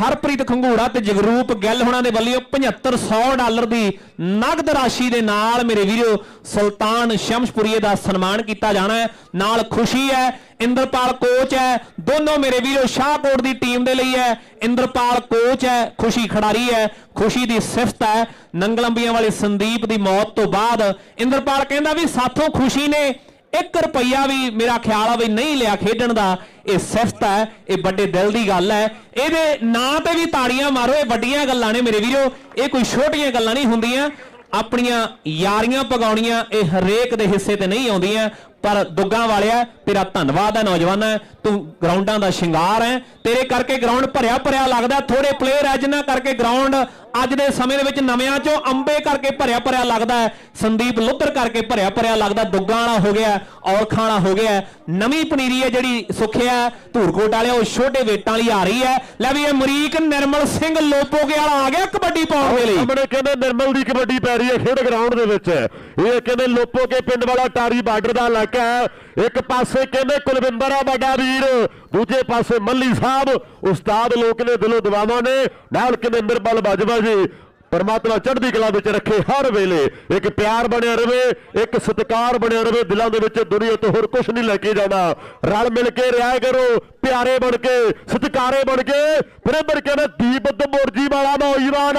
ਹਰਪ੍ਰੀਤ ਖੰਗੂੜਾ ਤੇ ਜਗਰੂਪ ਗਿੱਲ ਹੁਣਾਂ ਦੇ ਵੱਲੋਂ 7500 ਡਾਲਰ ਦੀ ਨਗਦ ਰਾਸ਼ੀ ਦੇ ਨਾਲ ਮੇਰੇ ਵੀਰੋ ਸੁਲਤਾਨ ਸ਼ਮਸ਼ਪੁਰੀਏ ਦਾ ਸਨਮਾਨ ਕੀਤਾ ਜਾਣਾ ਹੈ। ਨਾਲ ਖੁਸ਼ੀ ਹੈ, ਇੰਦਰਪਾਲ ਕੋਚ ਹੈ, ਦੋਨੋਂ ਮੇਰੇ ਵੀਰੋ ਸ਼ਾਹਕੋਟ ਦੀ ਟੀਮ ਦੇ ਲਈ ਹੈ। ਇੰਦਰਪਾਲ ਕੋਚ ਹੈ, ਖੁਸ਼ੀ ਖਿਡਾਰੀ ਹੈ, ਖੁਸ਼ੀ ਦੀ ਸਿਫਤ ਹੈ। ਨੰਗਲੰਬੀਆਂ ਵਾਲੇ ਸੰਦੀਪ ਦੀ ਮੌਤ ਤੋਂ ਬਾਅਦ ਇੰਦਰਪਾਲ ਕਹਿੰਦਾ ਵੀ ਸਾਥੋਂ ਖੁਸ਼ੀ ਨੇ 1 ਰੁਪਈਆ ਵੀ ਮੇਰਾ ਖਿਆਲ ਆ ਵੀ ਨਹੀਂ ਲਿਆ ਖੇਡਣ ਦਾ। ਇਹ ਸਿਫਤ ਹੈ, ਇਹ ਵੱਡੇ ਦਿਲ ਦੀ ਗੱਲ ਹੈ। ਇਹਦੇ ਨਾਂ ਤੇ ਵੀ ਤਾੜੀਆਂ ਮਾਰੋ, ਇਹ ਵੱਡੀਆਂ ਗੱਲਾਂ ਨੇ ਮੇਰੇ ਵੀਰੋ। ਇਹ ਕੋਈ ਛੋਟੀਆਂ ਗੱਲਾਂ ਨਹੀਂ ਹੁੰਦੀਆਂ। ਆਪਣੀਆਂ ਯਾਰੀਆਂ ਪਗਾਉਣੀਆਂ ਇਹ ਹਰੇਕ ਦੇ ਹਿੱਸੇ ਤੇ ਨਹੀਂ ਆਉਂਦੀਆਂ। ਪਰ ਦੁੱਗਾ ਵਾਲਿਆ, ਤੇਰਾ ਧੰਨਵਾਦ ਹੈ ਨੌਜਵਾਨ, ਤੂੰ ਗਰਾਊਂਡਾਂ ਦਾ ਸ਼ਿੰਗਾਰ ਹੈ। ਤੇਰੇ ਕਰਕੇ ਗਰਾਊਂਡ ਭਰਿਆ ਭਰਿਆ ਲੱਗਦਾ, ਥੋੜੇ ਪਲੇਅਰ ਐ ਜਿਨ੍ਹਾਂ ਕਰਕੇ ਗਰਾਊਂਡ ਅੱਜ ਦੇ ਸਮੇਂ ਦੇ ਵਿੱਚ ਨਵਿਆਂ ਚੋਂ ਅੰਬੇ ਕਰਕੇ ਭਰਿਆ ਭਰਿਆ ਲੱਗਦਾ ਹੈ। ਸੰਦੀਪ ਲੁੱਧਰ ਕਰਕੇ ਭਰਿਆ ਭਰਿਆ ਲੱਗਦਾ, ਦੁੱਗਾ ਵਾਲਾ ਹੋ ਗਿਆ ਔਲਖਾਂ ਵਾਲਾ ਹੋ ਗਿਆ। ਨਵੀਂ ਪਨੀਰੀ ਹੈ ਜਿਹੜੀ ਸੁਖਿਆ, ਧੂਰਕੋਟ ਵਾਲੇ ਉਹ ਛੋਟੇ ਵੇਟਾਂ ਵਾਲੀ ਆ ਰਹੀ ਹੈ। ਲੈ ਵੀ ਇਹ ਅਮਰੀਕ ਨਿਰਮਲ ਸਿੰਘ ਲੋਪੋਗੇ ਵਾਲਾ ਆ ਗਿਆ ਕਬੱਡੀ ਪਾਉਣ ਦੇ ਲਈ। ਸਾਹਮਣੇ ਕਹਿੰਦੇ ਨਿਰਮਲ ਦੀ ਕਬੱਡੀ ਪੈ ਰਹੀ ਹੈ, ਖੇਡ ਗਰਾਊਂਡ ਦੇ ਵਿੱਚ। ਇਹ ਕਹਿੰਦੇ ਲੋਪੋ ਪਿੰਡ ਵਾਲਾ, ਟਾਰੀ ਬਾਰਡਰ ਦਾ ਇਲਾਕਾ ਹੈ ਇੱਕ ਪਾਸੇ ਕਹਿੰਦੇ ਕੁਲਵਿੰਦਰ ਆ ਵੱਡਾ ਵੀਰ, ਦੂਜੇ ਪਾਸੇ ਮੱਲੀ ਸਾਹਿਬ, ਉਸਤਾਦ ਲੋਕ ਨੇ ਦਿਲੋਂ ਦੁਆਵਾਂ ਨੇ, ਨਾਲ ਕਹਿੰਦੇ ਮਿਰਬਲ ਬਾਜਵਾ ਜੀ, ਪਰਮਾਤਮਾ ਚੜ੍ਹਦੀ ਕਲਾ ਵਿੱਚ ਰੱਖੇ ਹਰ ਵੇਲੇ, ਇੱਕ ਪਿਆਰ ਬਣਿਆ ਰਵੇ, ਇੱਕ ਸਤਿਕਾਰ ਬਣਿਆ ਰਵੇ, ਦਿਲਾਂ ਦੇ ਵਿੱਚ ਦੁਨੀਆ ਤੋਂ ਹੋਰ ਕੁਝ ਨਹੀਂ ਲੈ ਕੇ ਜਾਣਾ। ਰਲ ਮਿਲ ਕੇ ਰਿਹਾ ਕਰੋ, ਪਿਆਰੇ ਬਣ ਕੇ, ਸਤਿਕਾਰੇ ਬਣ ਕੇ ਬਰਾਬਰ ਕਹਿੰਦੇ ਦੀਪ ਦਮੋਰਜੀ ਵਾਲਾ ਨੌਜਵਾਨ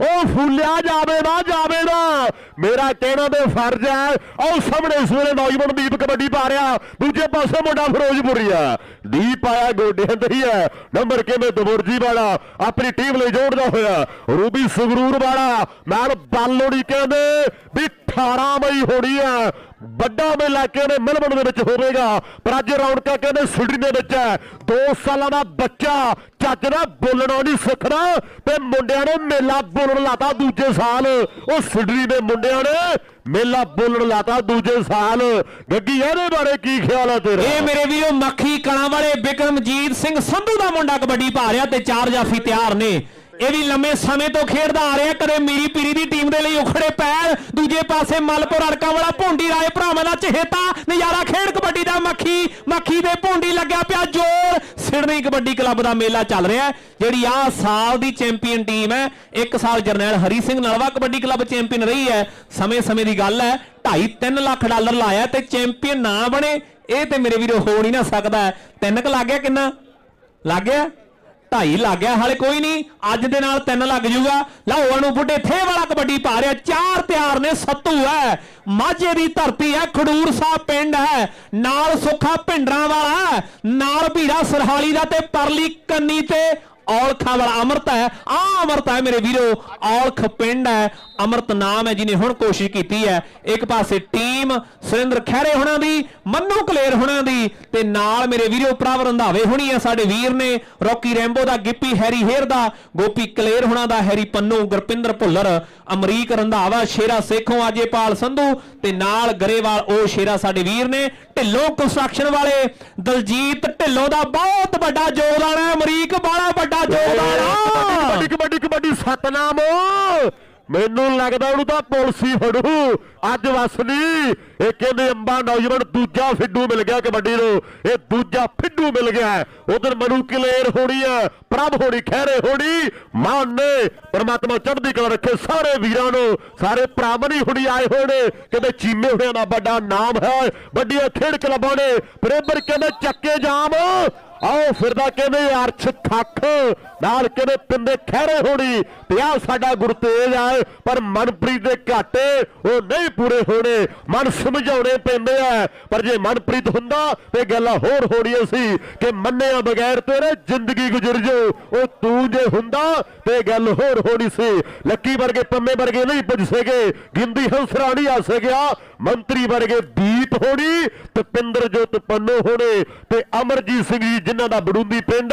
ਉਹ ਫੁੱਲਿਆ ਜਾਵੇ ਨਾ ਜਾਵੇ ਨਾ। ਮੇਰਾ ਕਹਿਣਾ ਤੇ ਫਰਜ਼ ਹੈ। ਉਹ ਸਾਹਮਣੇ ਇਸ ਨੌਜਵਾਨ ਦੀਪ ਕਬੱਡੀ ਪਾ ਰਿਹਾ। ਦੂਜੇ ਪਾਸੇ ਮੁੰਡਾ ਫਿਰੋਜ਼ਪੁਰੀ ਆ ਦੀਪ ਆਇਆ ਗੋਡਿਆਂ ਤੇ ਹੀ ਹੈ। ਨੰਬਰ ਕਿਵੇਂ ਦਮੋਰਜੀ ਵਾਲਾ? ਆਪਣੀ ਟੀਮ ਲਈ ਜੋੜਦਾ ਹੋਇਆ। ਰੂਬੀ ਸੰਗਰੂਰ ਵਾਲਾ। ਨਾਲ ਬਾਲੋੜੀ ਕਹਿੰਦੇ ਵੀ 18 ਮਈ ਹੋਣੀ ਹੈ। ਵੱਡਾ ਮੇਲਾ ਕਹਿੰਦੇ ਮਿਲਬਨ ਦੇ ਵਿੱਚ ਹੋਵੇਗਾ? ਪਰ ਅੱਜ ਰੌਣਕਾਂ ਕਹਿੰਦੇ ਸਿਡਨੀ ਦੇ ਵਿੱਚ ਹੈ। 2 ਸਾਲਾਂ ਦਾ ਬੱਚਾ, ਚੱਜ ਨਾਲ ਬੋਲਣਾ ਨਹੀਂ ਸਿੱਖਦਾ ਤੇ ਮੁੰਡਿਆਂ ਨੇ ਮੇਲਾ ਬੋਲਣ ਲਾਤਾ ਦੂਜੇ ਸਾਲ। ਉਹ ਸਿਡਨੀ ਦੇ ਮੁੰਡਿਆਂ ਨੇ ਮੇਲਾ ਬੋਲਣ ਲਾਤਾ ਦੂਜੇ ਸਾਲ। ਗੱਗੀ, ਇਹਦੇ ਬਾਰੇ ਕੀ ਖਿਆਲ ਹੈ ਤੇਰਾ? ਇਹ ਮੇਰੇ ਵੀਰੋ ਮੱਖੀ ਕਲਾਂ ਵਾਲੇ ਬਿਕਰਮਜੀਤ ਸਿੰਘ ਸੰਧੂ ਦਾ ਮੁੰਡਾ ਕਬੱਡੀ ਪਾ ਰਿਹਾ ਤੇ ਚਾਰ ਜਾਫੀ ਤਿਆਰ ਨੇ। ਇਹ ਵੀ ਲੰਮੇ ਸਮੇਂ ਤੋਂ ਖੇਡਦਾ ਆ ਰਿਹਾ, ਕਦੇ ਮੀਰੀ ਪੀਰੀ ਦੀ ਟੀਮ ਦੇ ਲਈ ਉਖੜੇ ਪੈਰ, ਦੂਜੇ ਪਾਸੇ ਮਲਪੁਰ ਅੜਕਾਂ ਵਾਲਾ ਭੁੰਡੀ ਰਾਏ ਭਰਾਵਾਂ ਦਾ ਚਹੇਤਾ, ਨਜ਼ਾਰਾ ਖੇਡ ਕਬੱਡੀ ਦਾ ਮੱਖੀ ਮੱਖੀ ਦੇ ਭੁੰਡੀ ਲੱਗਿਆ ਪਿਆ ਜੋਰ। ਸਿਡਨੀ ਕਬੱਡੀ ਕਲੱਬ ਦਾ ਮੇਲਾ ਚੱਲ ਰਿਹਾ ਜਿਹੜੀ ਆਹ ਸਾਲ ਦੀ ਚੈਂਪੀਅਨ ਟੀਮ ਹੈ, ਇੱਕ ਸਾਲ ਜਰਨੈਲ ਹਰੀ ਸਿੰਘ ਨਲਵਾ ਕਬੱਡੀ ਕਲੱਬ ਚੈਂਪੀਅਨ ਰਹੀ ਹੈ। ਸਮੇਂ-ਸਮੇਂ ਦੀ ਗੱਲ ਹੈ 2.5 ਲੱਖ ਡਾਲਰ ਲਾਇਆ ਤੇ ਚੈਂਪੀਅਨ ਨਾ ਬਣੇ, ਇਹ ਤੇ ਮੇਰੇ ਵੀਰੋ ਹੋ ਨਹੀਂ ਨਾ ਸਕਦਾ ਤਿੰਨ ਕ ਲੱਗ ਗਿਆ ਕਿੰਨਾ? ਲੱਗ ਗਿਆ? ਢਾਈ ਲੱਗ ਗਿਆ ਹਾਲੇ ਕੋਈ ਨਹੀਂ ਅੱਜ ਦੇ ਨਾਲ ਤਿੰਨ ਲੱਗ ਜੂਗਾ। ਲਾਹੌਰ ਨੂੰ ਬੁੱਢੇ ਥੇ ਵਾਲਾ ਕਬੱਡੀ ਪਾ ਰਿਹਾ ਚਾਰ ਤਿਆਰ ਨੇ ਸੱਤੂ ਹੈ। ਮਾਝੇ ਦੀ ਧਰਤੀ ਹੈ ਖਡੂਰ ਸਾਹਿਬ ਪਿੰਡ ਹੈ ਨਾਲ ਸੁੱਖਾ ਭਿੰਡਰਾਂ ਵਾਲਾ ਹੈ, ਨਾਲ ਭੀੜਾ ਸਰਹਾਲੀ ਦਾ ਤੇ ਪਰਲੀ ਕੰਨੀ ਤੇ ਔਲਖਾਂ ਵਾਲਾ ਅਮਰਤ ਹੈ। ਆ ਅਮਰਤ ਹੈ ਮੇਰੇ ਵੀਰੋ, ਔਲਖ ਪਿੰਡ ਹੈ। ਅਮਰਤ ਨਾਮ ਹੈ ਜਿਹਨੇ ਹੁਣ ਕੋਸ਼ਿਸ਼ ਕੀਤੀ ਹੈ। ਇੱਕ ਪਾਸੇ ਟੀਮ ਸੁਰਿੰਦਰ ਖਹਿਰੇ ਹੁਣਾਂ ਦੀ, ਮੰਨੂ ਕਲੇਰ ਹੁਣਾਂ ਦੀ, ਤੇ ਨਾਲ ਮੇਰੇ ਵੀਰੋ ਪ੍ਰਭ ਰੰਧਾਵੇ ਹੁਣੀ ਆ ਸਾਡੇ ਵੀਰ ਨੇ, ਰੌਕੀ ਰੈਂਬੋ ਦਾ, ਗਿੱਪੀ ਹੈਰੀ ਹੇਰ ਦਾ, ਗੋਪੀ ਕਲੇਰ ਹੁਣਾਂ ਦਾ, ਹੈਰੀ ਪੰਨੂ, ਗੁਰਪਿੰਦਰ ਭੁੱਲਰ, ਅਮਰੀਕ ਰੰਧਾਵਾ, ਸ਼ੇਰਾ ਸੇਖੋਂ ਅਜੇਪਾਲ ਸੰਧੂ, ਤੇ ਨਾਲ ਗਰੇਵਾਲ, ਉਹ ਸ਼ੇਰਾ ਸਾਡੇ ਵੀਰ ਨੇ, ਢਿੱਲੋਂ ਕੰਸਟਰਕਸ਼ਨ ਵਾਲੇ, ਦਲਜੀਤ ਢਿੱਲੋਂ ਦਾ ਬਹੁਤ ਵੱਡਾ ਯੋਗਦਾਨ ਹੈ, ਅਮਰੀਕ ਬੜਾ ਵੱਡਾ ਯੋਗਦਾਨ ਆ। ਕਬੱਡੀ ਕਬੱਡੀ ਕਬੱਡੀ ਸਤਨਾਮ। ਮੈਨੂੰ ਲੱਗਦਾ ਉਹਨੂੰ ਤਾਂ ਪੁਲਸੀ ਫੜੂ। ਅੱਜ ਵਸ ਨਹੀਂ ਇਹ ਕਹਿੰਦੇ ਅੰਬਾ ਨੌਜਵਾਨ ਦੂਜਾ ਫਿੱਡੂ ਮਿਲ ਗਿਆ ਕਬੱਡੀ ਨੂੰ। ਇਹ ਦੂਜਾ ਫਿੱਡੂ ਮਿਲ ਗਿਆ। ਉਧਰ ਮਨੂ ਕਲੇਰ ਹੋਣੀ ਆ ਪ੍ਰਭ ਹੋਣੀ ਖਹਿਰੇ ਹੋਣੀ। ਮਾਨ ਨੇ ਪਰਮਾਤਮਾ ਚੜ੍ਹਦੀ ਕਲਾ ਰੱਖੇ ਸਾਰੇ ਵੀਰਾਂ ਨੂੰ। ਸਾਰੇ ਭਰਾਵਾਂ ਹੁਣੀ ਆਏ ਹੋਏ ਨੇ। ਕਹਿੰਦੇ ਚੀਮੇ ਹੋਣਿਆਂ ਦਾ ਵੱਡਾ ਨਾਮ ਹੈ। ਵੱਡੀਆਂ ਖੇਡ ਕਲੱਬਾਂ ਨੇ। ਬਰੇਬਰ ਕਹਿੰਦੇ ਚੱਕੇ ਜਾਮ। ਆਓ ਫਿਰਦਾ ਕਹਿੰਦੇ ਅਰਸ਼ ਖੱਖ, ਨਾਲ ਕਹਿੰਦੇ ਪਿੰਦੇ ਖਹਿਰੇ ਹੋਣੀ। ਤੇ ਆਹ ਸਾਡਾ ਗੁਰਤੇਜ ਆ, ਪਰ ਮਨਪ੍ਰੀਤ ਦੇ ਘਾਟੇ ਉਹ ਨਹੀਂ ਪੂਰੇ ਹੋਣੇ। ਮਨ ਸਮਝਾਉਣੇ ਪੈਂਦੇ ਆ, ਪਰ ਜੇ ਮਨਪ੍ਰੀਤ ਹੁੰਦਾ, ਤੇ ਗੱਲਾਂ ਹੋਰ ਹੋਣੀਆਂ ਸੀ ਕਿ ਮੰਨਿਆ ਬਗੈਰ ਤੇਰੇ ਜ਼ਿੰਦਗੀ ਗੁਜ਼ਰ ਜੋ। ਉਹ ਤੂੰ ਜੇ ਹੁੰਦਾ, ਤੇ ਗੱਲ ਹੋਰ ਹੋਣੀ ਸੀ। ਲੱਕੀ ਵਰਗੇ ਪੰਮੇ ਵਰਗੇ ਨਹੀਂ ਪੁੱਜ ਸਕੇ। ਗਿੰਦੀ ਨਹੀਂ ਆ ਸਕਿਆ, ਮੰਤਰੀ ਵਰਗੇ ਦੀਪ ਹਰਦੀਪ ਹੋਣੀ ਤਪਿੰਦਰ ਜੋਤ ਪੰਨੋ ਹੋਣੇ ਤੇ ਅਮਰਜੀਤ ਸਿੰਘ ਜੀ ਜਿਨ੍ਹਾਂ ਦਾ ਬੜੂੰਦੀ ਪਿੰਡ,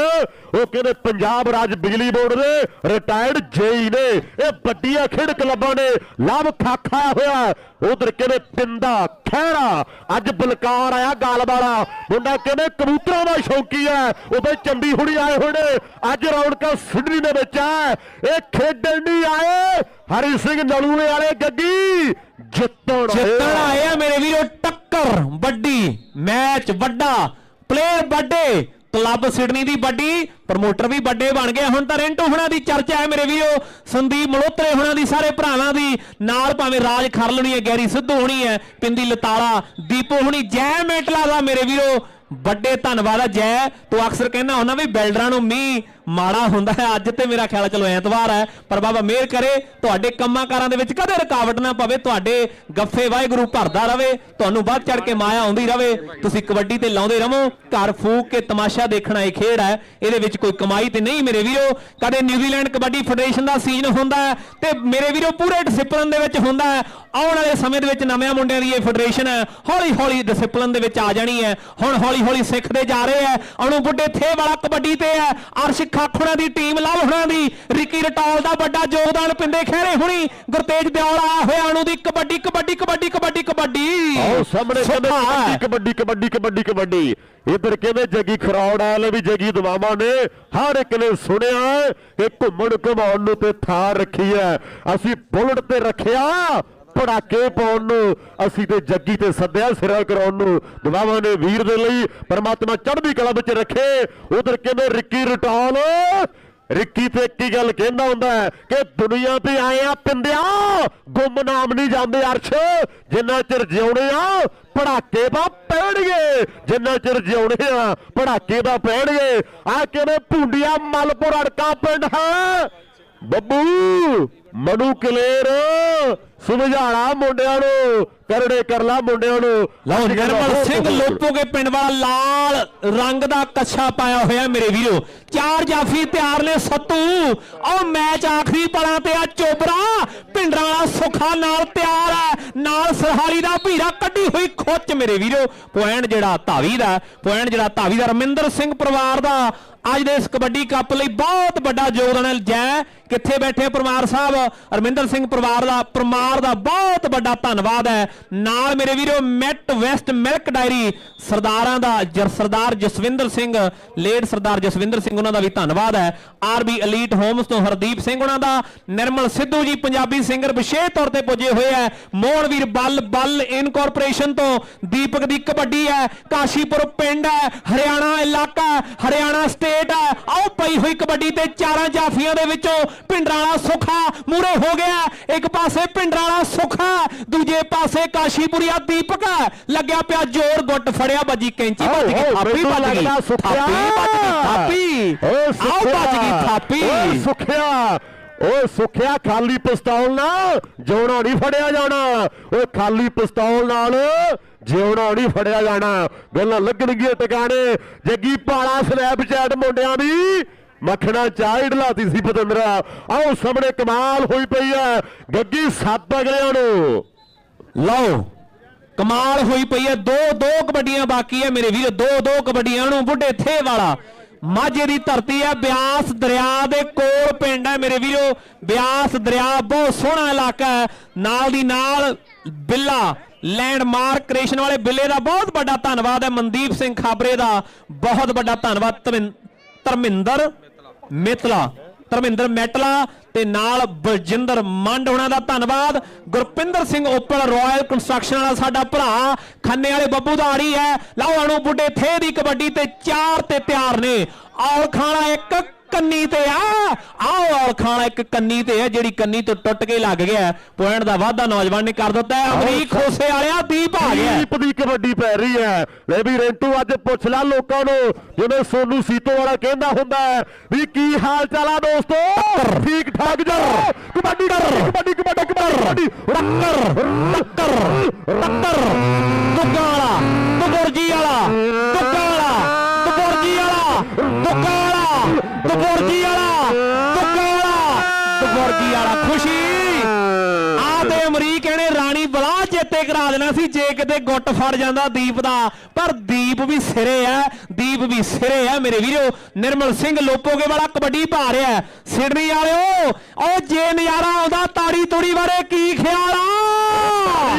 ਉਹ ਕਹਿੰਦੇ ਪੰਜਾਬ ਰਾਜ ਬਿਜਲੀ ਬੋਰਡ ਦੇ ਰਿਟਾਇਰਡ ਜੇਈ ਨੇ। ਇਹ ਵੱਡੀਆਂ ਖੇਡ ਕਲੱਬਾਂ ਨੇ, ਲਾਭ ਖਾਖਾ ਹੋਇਆ। ਉਧਰ ਕਹਿੰਦੇ ਪਿੰਦਾ ਖਹਿਰਾ। ਅੱਜ ਬਲਕਾਰ ਆਇਆ ਗਾਲ ਵਾਲਾ ਮੁੰਡਾ ਕਹਿੰਦੇ ਕਬੂਤਰਾਂ ਦਾ ਸ਼ੌਕੀ ਹੈ। ਉਹਦੇ ਚੰਡੀ ਹੁਣੀ ਆਏ ਹੋਏ ਨੇ। ਅੱਜ ਰੌਣਕਾਂ ਸਿਡਨੀ ਦੇ ਵਿੱਚ ਹੈ। ਇਹ ਖੇਡਣ ਨਹੀਂ ਆਏ। ਹਰੀ ਸਿੰਘ ਨਲੂਏ ਵਾਲੇ ਗੱਗੀ। ਜਿੱਤਣ ਜਿੱਤਣ। ਆਏ ਆ ਮੇਰੇ ਵੀਰੋ ਟੱਕਰ ਵੱਡੀ ਮੈਚ ਵੱਡਾ ਪਲੇਅਰ ਵੱਡੇ ਕਲੱਬ ਸਿਡਨੀ ਦੀ ਵੱਡੀ ਪ੍ਰਮੋਟਰ ਵੀ ਵੱਡੇ ਬਣ ਗਏ ਹੁਣ ਤਾਂ ਰੈਂਟੋ ਹੁਣਾਂ ਦੀ ਚਰਚਾ ਹੈ ਮੇਰੇ ਵੀਰੋ। ਸੰਦੀਪ ਮਲੋਤਰੇ ਹੁਣਾਂ ਦੀ ਸਾਰੇ ਭਰਾਵਾਂ ਦੀ ਨਾਲ ਭਾਵੇਂ ਰਾਜ ਖਰਲਣੀ ਹੈ ਗੈਰੀ ਸਿੱਧੂ ਹੋਣੀ ਹੈ ਪਿੰਦੀ ਲਤਾਲਾ ਦੀਪੋ ਹੁਣੀ ਜੈ ਮੇਟਲਾ ਦਾ ਮੇਰੇ ਵੀਰੋ ਵੱਡੇ ਧੰਨਵਾਦ ਆ ਜੈ। ਤੂੰ ਅਕਸਰ ਕਹਿੰਦਾ ਹੁੰਦਾ ਵੀ ਬਿਲਡਰਾਂ ਨੂੰ ਮੀਂਹ ਮਾੜਾ ਹੁੰਦਾ ਹੈ। ਅੱਜ ਤੇ ਮੇਰਾ ਖਿਆਲ ਚਲੋ ਐਤਵਾਰ ਹੈ, ਪਰ ਬਾਬਾ ਮਿਹਰ ਕਰੇ, ਤੁਹਾਡੇ ਕੰਮਾਂ ਕਾਰਾਂ ਦੇ ਵਿੱਚ ਕਦੇ ਰੁਕਾਵਟ ਨਾ ਪਵੇ, ਤੁਹਾਡੇ ਗੱਫੇ ਵਾਹਿਗੁਰੂ ਭਰਦਾ ਰਵੇ, ਤੁਹਾਨੂੰ ਵੱਧ ਚੜ ਕੇ ਮਾਇਆ ਆਉਂਦੀ ਰਵੇ। ਤੁਸੀਂ ਕਬੱਡੀ ਤੇ ਲਾਉਂਦੇ ਰਹੋ, ਘਰ ਫੂਕ ਕੇ ਤਮਾਸ਼ਾ ਦੇਖਣਾ ਇਹ ਖੇਡ ਹੈ। ਇਹਦੇ ਵਿੱਚ ਕੋਈ ਕਮਾਈ ਤੇ ਨਹੀਂ ਮੇਰੇ ਵੀਰੋ। ਕਦੇ ਨਿਊਜ਼ੀਲੈਂਡ ਕਬੱਡੀ ਫੈਡਰੇਸ਼ਨ ਦਾ ਸੀਜ਼ਨ ਹੁੰਦਾ ਹੈ ਤੇ ਮੇਰੇ ਵੀਰੋ ਪੂਰੇ ਡਿਸਪਲਿਨ ਦੇ ਵਿੱਚ ਹੁੰਦਾ ਹੈ। ਆਉਣ ਵਾਲੇ ਸਮੇਂ ਦੇ ਵਿੱਚ ਨਵਿਆਂ ਮੁੰਡਿਆਂ ਦੀ ਇਹ ਫੈਡਰੇਸ਼ਨ ਹੈ। ਹੌਲੀ ਹੌਲੀ ਡਿਸਪਲਿਨ ਦੇ ਵਿੱਚ ਆ ਜਾਣੀ ਹੈ। ਹੁਣ ਹੌਲੀ ਹੌਲੀ ਸਿੱਖਦੇ ਜਾ ਰਹੇ ਹੈ। ਅਣੂ ਬੁੱਢੇ ਥੇ ਵਾਲਾ ਕਬੱਡੀ ਤੇ ਹੈ। ਅਰਸ਼ ਖਾਖੁਣਾ ਦੀ ਟੀਮ ਲਵ ਹੁਣਾਂ ਦੀ। ਰਿੱਕੀ ਰਟੌਲ ਦਾ ਵੱਡਾ ਯੋਗਦਾਨ ਪਿੰਦੇ ਖਹਿਰੇ ਹੁਣੀ। ਗੁਰਤੇਜ ਦਿਓਲ ਆਇਆ ਹੋਇਆ ਅਣੂ ਦੀ ਕਬੱਡੀ ਕਬੱਡੀ ਕਬੱਡੀ ਕਬੱਡੀ ਕਬੱਡੀ। ਆਓ ਸਾਹਮਣੇ। ਕਬੱਡੀ ਕਬੱਡੀ ਕਬੱਡੀ ਕਬੱਡੀ ਕਬੱਡੀ। ਇਧਰ ਕਹਿੰਦੇ ਜੱਗੀ ਖਰੌੜ ਵਾਲੇ ਵੀ ਜੱਗੀ ਦਵਾਮਾ ਨੇ। ਹਰ ਇੱਕ ਨੇ ਸੁਣਿਆ ਹੈ ਕਿ ਘੁੰਮਣ ਘੁਮਾਉਣ ਨੂੰ ਤੇ ਥਾਂ ਰੱਖੀ ਹੈ। ਅਸੀਂ ਬੁਲਟ ਤੇ ਰੱਖਿਆ। ਪੜਾਕੇ ਪਾਉਣ ਨੂੰ, ਅਸੀਂ ਤੇ ਜੱਗੀ ਤੇ ਸੱਦਿਆ ਸਿਰਾ ਕਰਾਉਣ ਨੂੰ। ਦਵਾਮਾ ਨੇ ਵੀਰ ਦੇ ਲਈ ਪਰਮਾਤਮਾ ਚੜ੍ਹਦੀ ਕਲਾ ਵਿੱਚ ਰੱਖੇ। ਉਧਰ ਕਹਿੰਦੇ, ਰਿੱਕੀ ਰਟੌਲ, ਰਿੱਕੀ ਤੇ ਇੱਕ ਗੱਲ ਕਹਿੰਦਾ ਹੁੰਦਾ ਕਿ ਦੁਨੀਆ ਤੇ ਆਏ ਆ ਪਿੰਦਿਆ ਗੁੰਮਨਾਮ ਨਹੀਂ ਜਾਂਦੇ ਅਰਸ਼। ਜਿੰਨਾ ਚਿਰ ਜਿਉਣੇ ਆ, ਪੜਾਕੇ ਦਾ ਪੈਣਗੇ। ਜਿੰਨਾ ਚਿਰ ਜਿਉਣੇ ਆ, ਪੜਾਕੇ ਦਾ ਪੈਣਗੇ। ਆ ਕਿਵੇਂ ਭੁੰਡੀਆ ਮਲਪੁਰ ਅੜਕਾ ਪਿੰਡ ਹੈ। ਬੱਬੂ, ਮਨੂ ਕਲੇਰ ਸੁਝਾਣਾ ਮੁੰਡਿਆਂ ਨੂੰ ਕਰੜੇ ਕਰਲਾ ਮੁੰਡਿਆਂ ਨੂੰ। ਲਓ ਨਿਰਮਲ ਸਿੰਘ ਲੋਪੋਗੇ ਪਿੰਡ ਵਾਲਾ ਲਾਲ ਰੰਗ ਦਾ ਕੱਛਾ ਪਾਇਆ ਹੋਇਆ ਮੇਰੇ ਵੀਰੋ। ਚਾਰ ਜਾਫੀ ਤਿਆਰ ਨੇ ਸੱਤੂ। ਉਹ ਮੈਚ ਆਖਰੀ ਪਲਾਂ ਤੇ ਆ ਚੋਬਰਾ। ਪਿੰਡਰਾਂ ਵਾਲਾ ਸੁਖਾ ਨਾਲ ਤਿਆਰ ਹੈ। ਨਾਲ ਸਰਹਾਲੀ ਦਾ ਭੀਰਾ ਕੱਢੀ ਹੋਈ ਖੁੱਚ ਮੇਰੇ ਵੀਰੋ। ਪੁਆਇੰਟ ਜਿਹੜਾ ਧਾਵੀ ਦਾ ਪੁਆਇੰਟ ਜਿਹੜਾ ਧਾਵੀ ਦਾ ਰਮਿੰਦਰ ਸਿੰਘ ਪਰਿਵਾਰ ਦਾ। ਅੱਜ ਦੇ ਇਸ ਕਬੱਡੀ ਕੱਪ ਲਈ ਬਹੁਤ ਵੱਡਾ ਯੋਗਦਾਨ ਹੈ। ਜੈ ਕਿੱਥੇ ਬੈਠੇ ਪਰਮਾਰ ਸਾਹਿਬ? ਅਰਮਿੰਦਰ ਸਿੰਘ ਪਰਿਵਾਰ ਦਾ ਪਰਮਾਰ ਦਾ ਬਹੁਤ ਵੱਡਾ ਧੰਨਵਾਦ ਹੈ। ਨਾਲ ਮੇਰੇ ਵੀਰੋ ਮੈਟ ਵੈਸਟ ਮਿਲਕ ਡਾਇਰੀ ਸਰਦਾਰਾਂ ਦਾ ਜਰ, ਸਰਦਾਰ ਜਸਵਿੰਦਰ ਸਿੰਘ ਲੇਡ ਸਰਦਾਰ ਜਸਵਿੰਦਰ ਸਿੰਘ ਉਹਨਾਂ ਦਾ ਵੀ ਧੰਨਵਾਦ ਹੈ। ਆਰਬੀ ਐਲੀਟ ਹੋਮਸ ਤੋਂ ਹਰਦੀਪ ਸਿੰਘ ਉਹਨਾਂ ਦਾ, ਨਿਰਮਲ ਸਿੱਧੂ ਜੀ ਪੰਜਾਬੀ ਸਿੰਗਰ ਵਿਸ਼ੇਸ਼ ਤੌਰ ਤੇ ਪੁੱਜੇ ਹੋਏ ਹੈ। ਮੋਹਨਵੀਰ ਬੱਲ ਬੱਲ ਇਨਕੋਰਪੋਰੇਸ਼ਨ ਤੋਂ ਦੀਪਕ ਦੀ ਕਬੱਡੀ ਹੈ। ਕਾਸ਼ੀਪੁਰ ਪਿੰਡ ਹੈ, ਹਰਿਆਣਾ ਇਲਾਕਾ ਹਰਿਆਣਾ ਸਟੇਟ ਹੈ। ਆਓ ਪਈ ਹੋਈ ਕਬੱਡੀ ਤੇ ਚਾਰਾਂ ਜਾਫੀਆਂ ਦੇ ਵਿੱਚੋਂ ਪਿੰਡਰਾਂ ਵਾਲਾ ਸੁਖਾ ਮੂਰੇ ਹੋ ਗਿਆ। ਇੱਕ ਪਾਸੇ ਪਿੰਡਰਾਂ ਵਾਲਾ ਸੁਖਾ ਦੂਜੇ ਪਾਸੇ ਕਾਸ਼ੀਪੁਰੀਆ ਦੀਪਕ। ਲੱਗਿਆ ਪਿਆ ਜ਼ੋਰ ਗੁੱਟ ਫੜਿਆ ਬੱਜੀ ਕੈਂਚੀ ਵੱਜ ਗਈ ਥਾਪੀ ਵੱਜ ਗਈ ਥਾਪੀ ਵੱਜ ਗਈ ਥਾਪੀ। ਆਓ ਵੱਜ ਗਈ ਥਾਪੀ। ਸੁਖਿਆ। ਓ ਸੁਖਿਆ ਖਾਲੀ ਪਿਸਤੌਲ ਨਾਲ ਜਿਉਣਾ ਨਹੀਂ ਫੜਿਆ ਜਾਣਾ। ਓ ਖਾਲੀ ਪਿਸਤੌਲ ਨਾਲ ਜਿਉਣਾ ਨਹੀਂ ਫੜਿਆ ਜਾਣਾ। ਗੱਲਾਂ ਲੱਗਣਗੀਆਂ ਟਿਕਾਣੇ। ਜੱਗੀ ਪਾਲਾ ਸਨੈਪਚੈਟ ਮੁੰਡਿਆਂ ਦੀ। ਮੱਖਣਾ ਚਾਹ ਹੀ ਸੀ ਪਤੰਦਰਾ। ਆਓ ਸਾਹਮਣੇ ਕਮਾਲ ਹੋਈ ਪਈ ਹੈ। ਗੱਗੀ ਸੱਤ ਅਗਲਿਆਂ ਨੂੰ। ਲਓ, ਕਮਾਲ ਹੋਈ ਪਈ ਹੈ। ਦੋ ਦੋ ਕਬੱਡੀਆਂ ਬਾਕੀ ਹੈ ਮੇਰੇ ਵੀਰ। ਦੋ ਦੋ ਕਬੱਡੀਆਂ ਨੂੰ ਬੁੱਢੇ ਥੇ ਵਾਲਾ। ਮਾਝੇ ਦੀ ਧਰਤੀ ਹੈ ਬਿਆਸ ਦਰਿਆ ਦੇ ਕੋਲ ਪਿੰਡ ਹੈ ਮੇਰੇ ਵੀਰੋ। ਬਿਆਸ ਦਰਿਆ ਬਹੁਤ ਸੋਹਣਾ ਇਲਾਕਾ ਹੈ। ਨਾਲ ਦੀ ਨਾਲ ਬਿੱਲਾ, ਲੈਂਡਮਾਰਕ ਕ੍ਰੀਏਸ਼ਨ ਵਾਲੇ ਬਿੱਲੇ ਦਾ ਬਹੁਤ ਵੱਡਾ ਧੰਨਵਾਦ ਹੈ। ਮਨਦੀਪ ਸਿੰਘ ਖਾਬਰੇ ਦਾ ਬਹੁਤ ਵੱਡਾ ਧੰਨਵਾਦ। ਧਰਮਿੰ- ਧਰਮਿੰਦਰ ਮਿੱਤਲਾ, ਧਰਮਿੰਦਰ ਮੈਟਲਾ ਤੇ ਨਾਲ ਬਲਜਿੰਦਰ ਮੰਡ ਹੋਣਾ ਦਾ ਧੰਨਵਾਦ। Gurpinder Singh Opal Royal construction ਵਾਲਾ ਸਾਡਾ ਭਰਾ, ਖੰਨੇ ਵਾਲੇ ਬੱਬੂ ਦਾ ਆੜੀ ਹੈ। ਲਓ ਅਣੂ ਬੁੱਢੇ ਥੇ ਦੀ ਕਬੱਡੀ ਤੇ ਚਾਰ ਤੇ ਤਿਆਰ ਨੇ। ਔਲ ਖਾਣਾ ਇੱਕ ਕੰਨੀ ਤੇ ਆ। ਆਓ ਔਲ ਖਾਣਾ ਇੱਕ ਕੰਨੀ ਤੇ ਹੈ ਜਿਹੜੀ ਕੰਨੀ ਤੋਂ ਟੁੱਟ ਕੇ ਲੱਗ ਗਿਆ। ਪੁਆਇੰਟ ਦਾ ਵਾਧਾ ਨੌਜਵਾਨ ਨੇ ਕਰ ਦਿੱਤਾ ਹੈ। ਅਮਰੀਕ ਖੋਸੇ ਵਾਲਿਆ ਦੀਪ ਆ ਗਿਆ ਦੀਪ ਦੀ ਕਬੱਡੀ ਪੈ ਰਹੀ ਹੈ। ਲੈ ਵੀ ਰੈਂਟੂ ਅੱਜ ਪੁੱਛ ਲੈ ਲੋਕਾਂ ਨੂੰ ਜਿਵੇਂ ਸੋਨੂ ਸੀਤੋ ਵਾਲਾ ਕਹਿੰਦਾ ਹੁੰਦਾ ਹੈ ਵੀ ਕੀ ਹਾਲ ਚਾਲ ਆ ਦੋਸਤੋ? ਠੀਕ ਠਾਕ ਜਾ ਕਬੱਡੀ ਕਬੱਡੀ ਕਬੱਡੀ ਕਬੱਡੀ ਰੱਕਰ ਟੱਕਰ। ਟੱਕਰ। ਦੁੱਗਾ ਵਾਲਾ। ਦੁਬੁਰਜੀ ਵਾਲਾ। ਦੁੱਗਾ ਵਾਲਾ। ਦੁਬੁਰਜੀ ਵਾਲਾ। ਦੁੱਗਾ ਵਾਲਾ ਵਾਲਾ ਦੁੱਗਾ ਵਾਲਾ ਦੁਬੁਰਜੀ ਵਾਲਾ, ਖੁਸ਼ੀ। ਆ ਤੇ ਅਮਰੀਕ ਇਹਨੇ ਰਾਣੀ ਬਲਾ ਚੇਤੇ ਕਰਾ ਦੇਣਾ ਸੀ, ਜੇ ਕਿਤੇ ਗੁੱਟ ਫੜ ਜਾਂਦਾ ਦੀਪ ਦਾ। ਪਰ ਦੀਪ ਵੀ ਸਿਰੇ ਹੈ ਦੀਪ ਵੀ ਸਿਰੇ ਹੈ ਮੇਰੇ ਵੀਰੋ। ਨਿਰਮਲ ਸਿੰਘ ਲੋਪੋਗੇ ਵਾਲਾ ਕਬੱਡੀ ਪਾ ਰਿਹਾ ਹੈ। ਸਿਡਨੀ ਵਾਲਿਓ ਉਹ ਜੇ ਨਜ਼ਾਰਾ ਆਉਂਦਾ ਤਾੜੀ ਤੂੜੀ ਬਾਰੇ ਕੀ ਖਿਆਲ ਆ?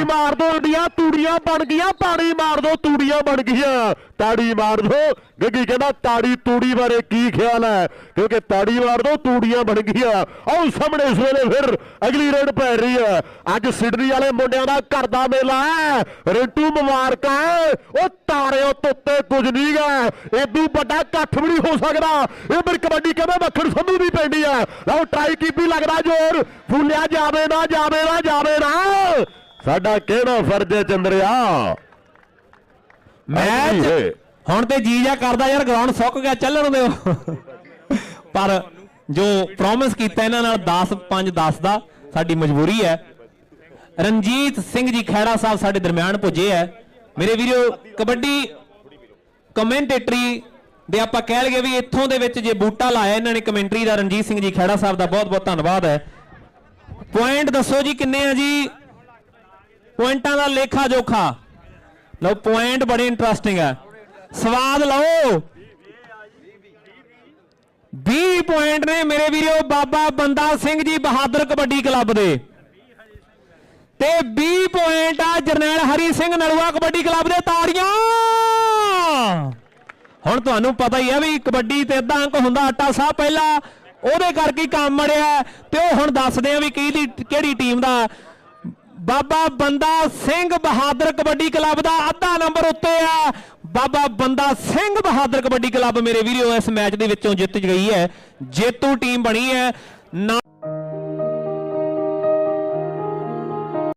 ਮਾਰ ਦੋ, ਇੰਡੀਆਂ ਤੂੜੀਆਂ ਬਣ ਗਈਆਂ, ਪਾਣੀ ਮਾਰ ਦੋ, ਤੂੜੀਆਂ ਬਣ ਗਈਆਂ। ਤਾੜੀ ਮਾਰ ਦੋ। ਗੱਗੀ ਕਹਿੰਦਾ, ਤਾੜੀ ਤੂੜੀ ਬਾਰੇ ਕੀ ਖਿਆਲ ਹੈ? ਕਿਉਂਕਿ ਤਾੜੀ ਮਾਰ ਦੋ, ਤੂੜੀਆਂ ਬਣ ਗਈਆਂ। ਆਓ ਸਾਹਮਣੇ ਇਸ ਵੇਲੇ ਫਿਰ ਅਗਲੀ ਰੇਡ ਪੈ ਰਹੀ ਹੈ। ਅੱਜ ਸਿਡਨੀ ਵਾਲੇ ਮੁੰਡਿਆਂ ਦਾ ਘਰ ਦਾ ਮੇਲਾ ਹੈ। ਰਿੰਟੂ ਮੁਬਾਰਕਾਂ ਉਹ ਤਾਰਿਆਂ ਤੁੱਤੇ ਕੁਝ ਨਹੀਂ ਗਾ ਏਦੂ ਵੱਡਾ ਇਕੱਠ ਵੀ ਨਹੀਂ ਹੋ ਸਕਦਾ। ਇਹ ਫਿਰ ਕਬੱਡੀ ਕਹਿੰਦਾ ਮੱਖਣ ਸੰਧੂ ਦੀ ਪੈਂਦੀ ਹੈ? ਲਓ ਟਰਾਈ ਕੀਤੀ ਲੱਗਦਾ ਜ਼ੋਰ। ਫੁੱਲਿਆ ਜਾਵੇ ਨਾ ਜਾਵੇ ਨਾ ਜਾਵੇ ਨਾ। ਸਾਡਾ ਕਿਹੜਾ ਫਰਜ਼ ਹੈ ਚੰਦਰਿਆ? ਮੈਚ ਹੁਣ ਤੇ ਜੀ ਜਾ ਕਰਦਾ ਯਾਰ ਗਰਾਊਂਡ ਸੁੱਕ ਗਿਆ ਚੱਲਣ ਦਿਓ। ਪਰ ਜੋ ਪ੍ਰੋਮਿਸ ਕੀਤਾ ਇਹਨਾਂ ਨਾਲ 10 5 10 ਦਾ ਸਾਡੀ ਮਜਬੂਰੀ ਹੈ। ਰਣਜੀਤ ਸਿੰਘ ਜੀ ਖੈੜਾ ਸਾਹਿਬ ਸਾਡੇ ਦਰਮਿਆਨ ਪੁੱਜੇ ਹੈ। ਮੇਰੇ ਵੀਰੋ ਕਬੱਡੀ ਕਮੈਂਟੇਟਰੀ ਦੇ ਆਪਾਂ ਕਹਿ ਲਈਏ ਵੀ ਇੱਥੋਂ ਦੇ ਵਿੱਚ ਜੇ ਬੂਟਾ ਲਾਇਆ ਇਹਨਾਂ ਨੇ ਕਮੈਂਟਰੀ ਦਾ ਰਣਜੀਤ ਸਿੰਘ ਜੀ ਖੈੜਾ ਸਾਹਿਬ ਦਾ ਬਹੁਤ ਬਹੁਤ ਧੰਨਵਾਦ ਹੈ। ਪੁਆਇੰਟ ਦੱਸੋ ਜੀ ਕਿੰਨੇ ਆ ਜੀ? ਪੁਆਇੰਟਾਂ ਦਾ ਲੇਖਾ ਜੋਖਾ। ਲਓ ਪੁਆਇੰਟ ਬੜੇ ਇੰਟਰਸਟਿੰਗ ਹੈ। ਸਵਾਦ ਲਓ। 20 ਪੁਆਇੰਟ ਨੇ ਮੇਰੇ ਵੀਰੋ, ਬਾਬਾ ਬੰਦਾ ਸਿੰਘ ਜੀ ਬਹਾਦਰ ਕਬੱਡੀ ਕਲੱਬ ਦੇ। ਤੇ 20 ਪੁਆਇੰਟ ਆ ਜਰਨੈਲ ਹਰੀ ਸਿੰਘ ਨਲੂਆ ਕਬੱਡੀ ਕਲੱਬ ਦੇ ਤਾੜੀਆਂ। ਹੁਣ ਤੁਹਾਨੂੰ ਪਤਾ ਹੀ ਹੈ ਵੀ ਕਬੱਡੀ ਤੇ ਇਦਾਂ ਅੰਕ ਹੁੰਦਾ ਆਟਾ ਸਾਹ ਪਹਿਲਾਂ, ਉਹਦੇ ਕਰਕੇ ਕੰਮ ਮੜਿਆ ਤੇ ਉਹ ਹੁਣ ਦੱਸਦੇ ਆ ਵੀ ਕਿਹਦੀ ਕਿਹੜੀ ਟੀਮ ਦਾ ਬਾਬਾ ਬੰਦਾ ਸਿੰਘ ਬਹਾਦਰ ਕਬੱਡੀ ਕਲੱਬ ਦਾ ਅੱਧਾ ਨੰਬਰ ਉੱਤੇ ਆ। ਬਾਬਾ ਬੰਦਾ ਸਿੰਘ ਬਹਾਦਰ ਕਬੱਡੀ ਕਲੱਬ ਮੇਰੇ ਵੀਰੋ, ਇਸ ਮੈਚ ਦੇ ਵਿੱਚੋਂ ਜਿੱਤ ਗਈ ਹੈ। ਜੇਤੂ ਟੀਮ ਬਣੀ ਹੈ। ਨਾ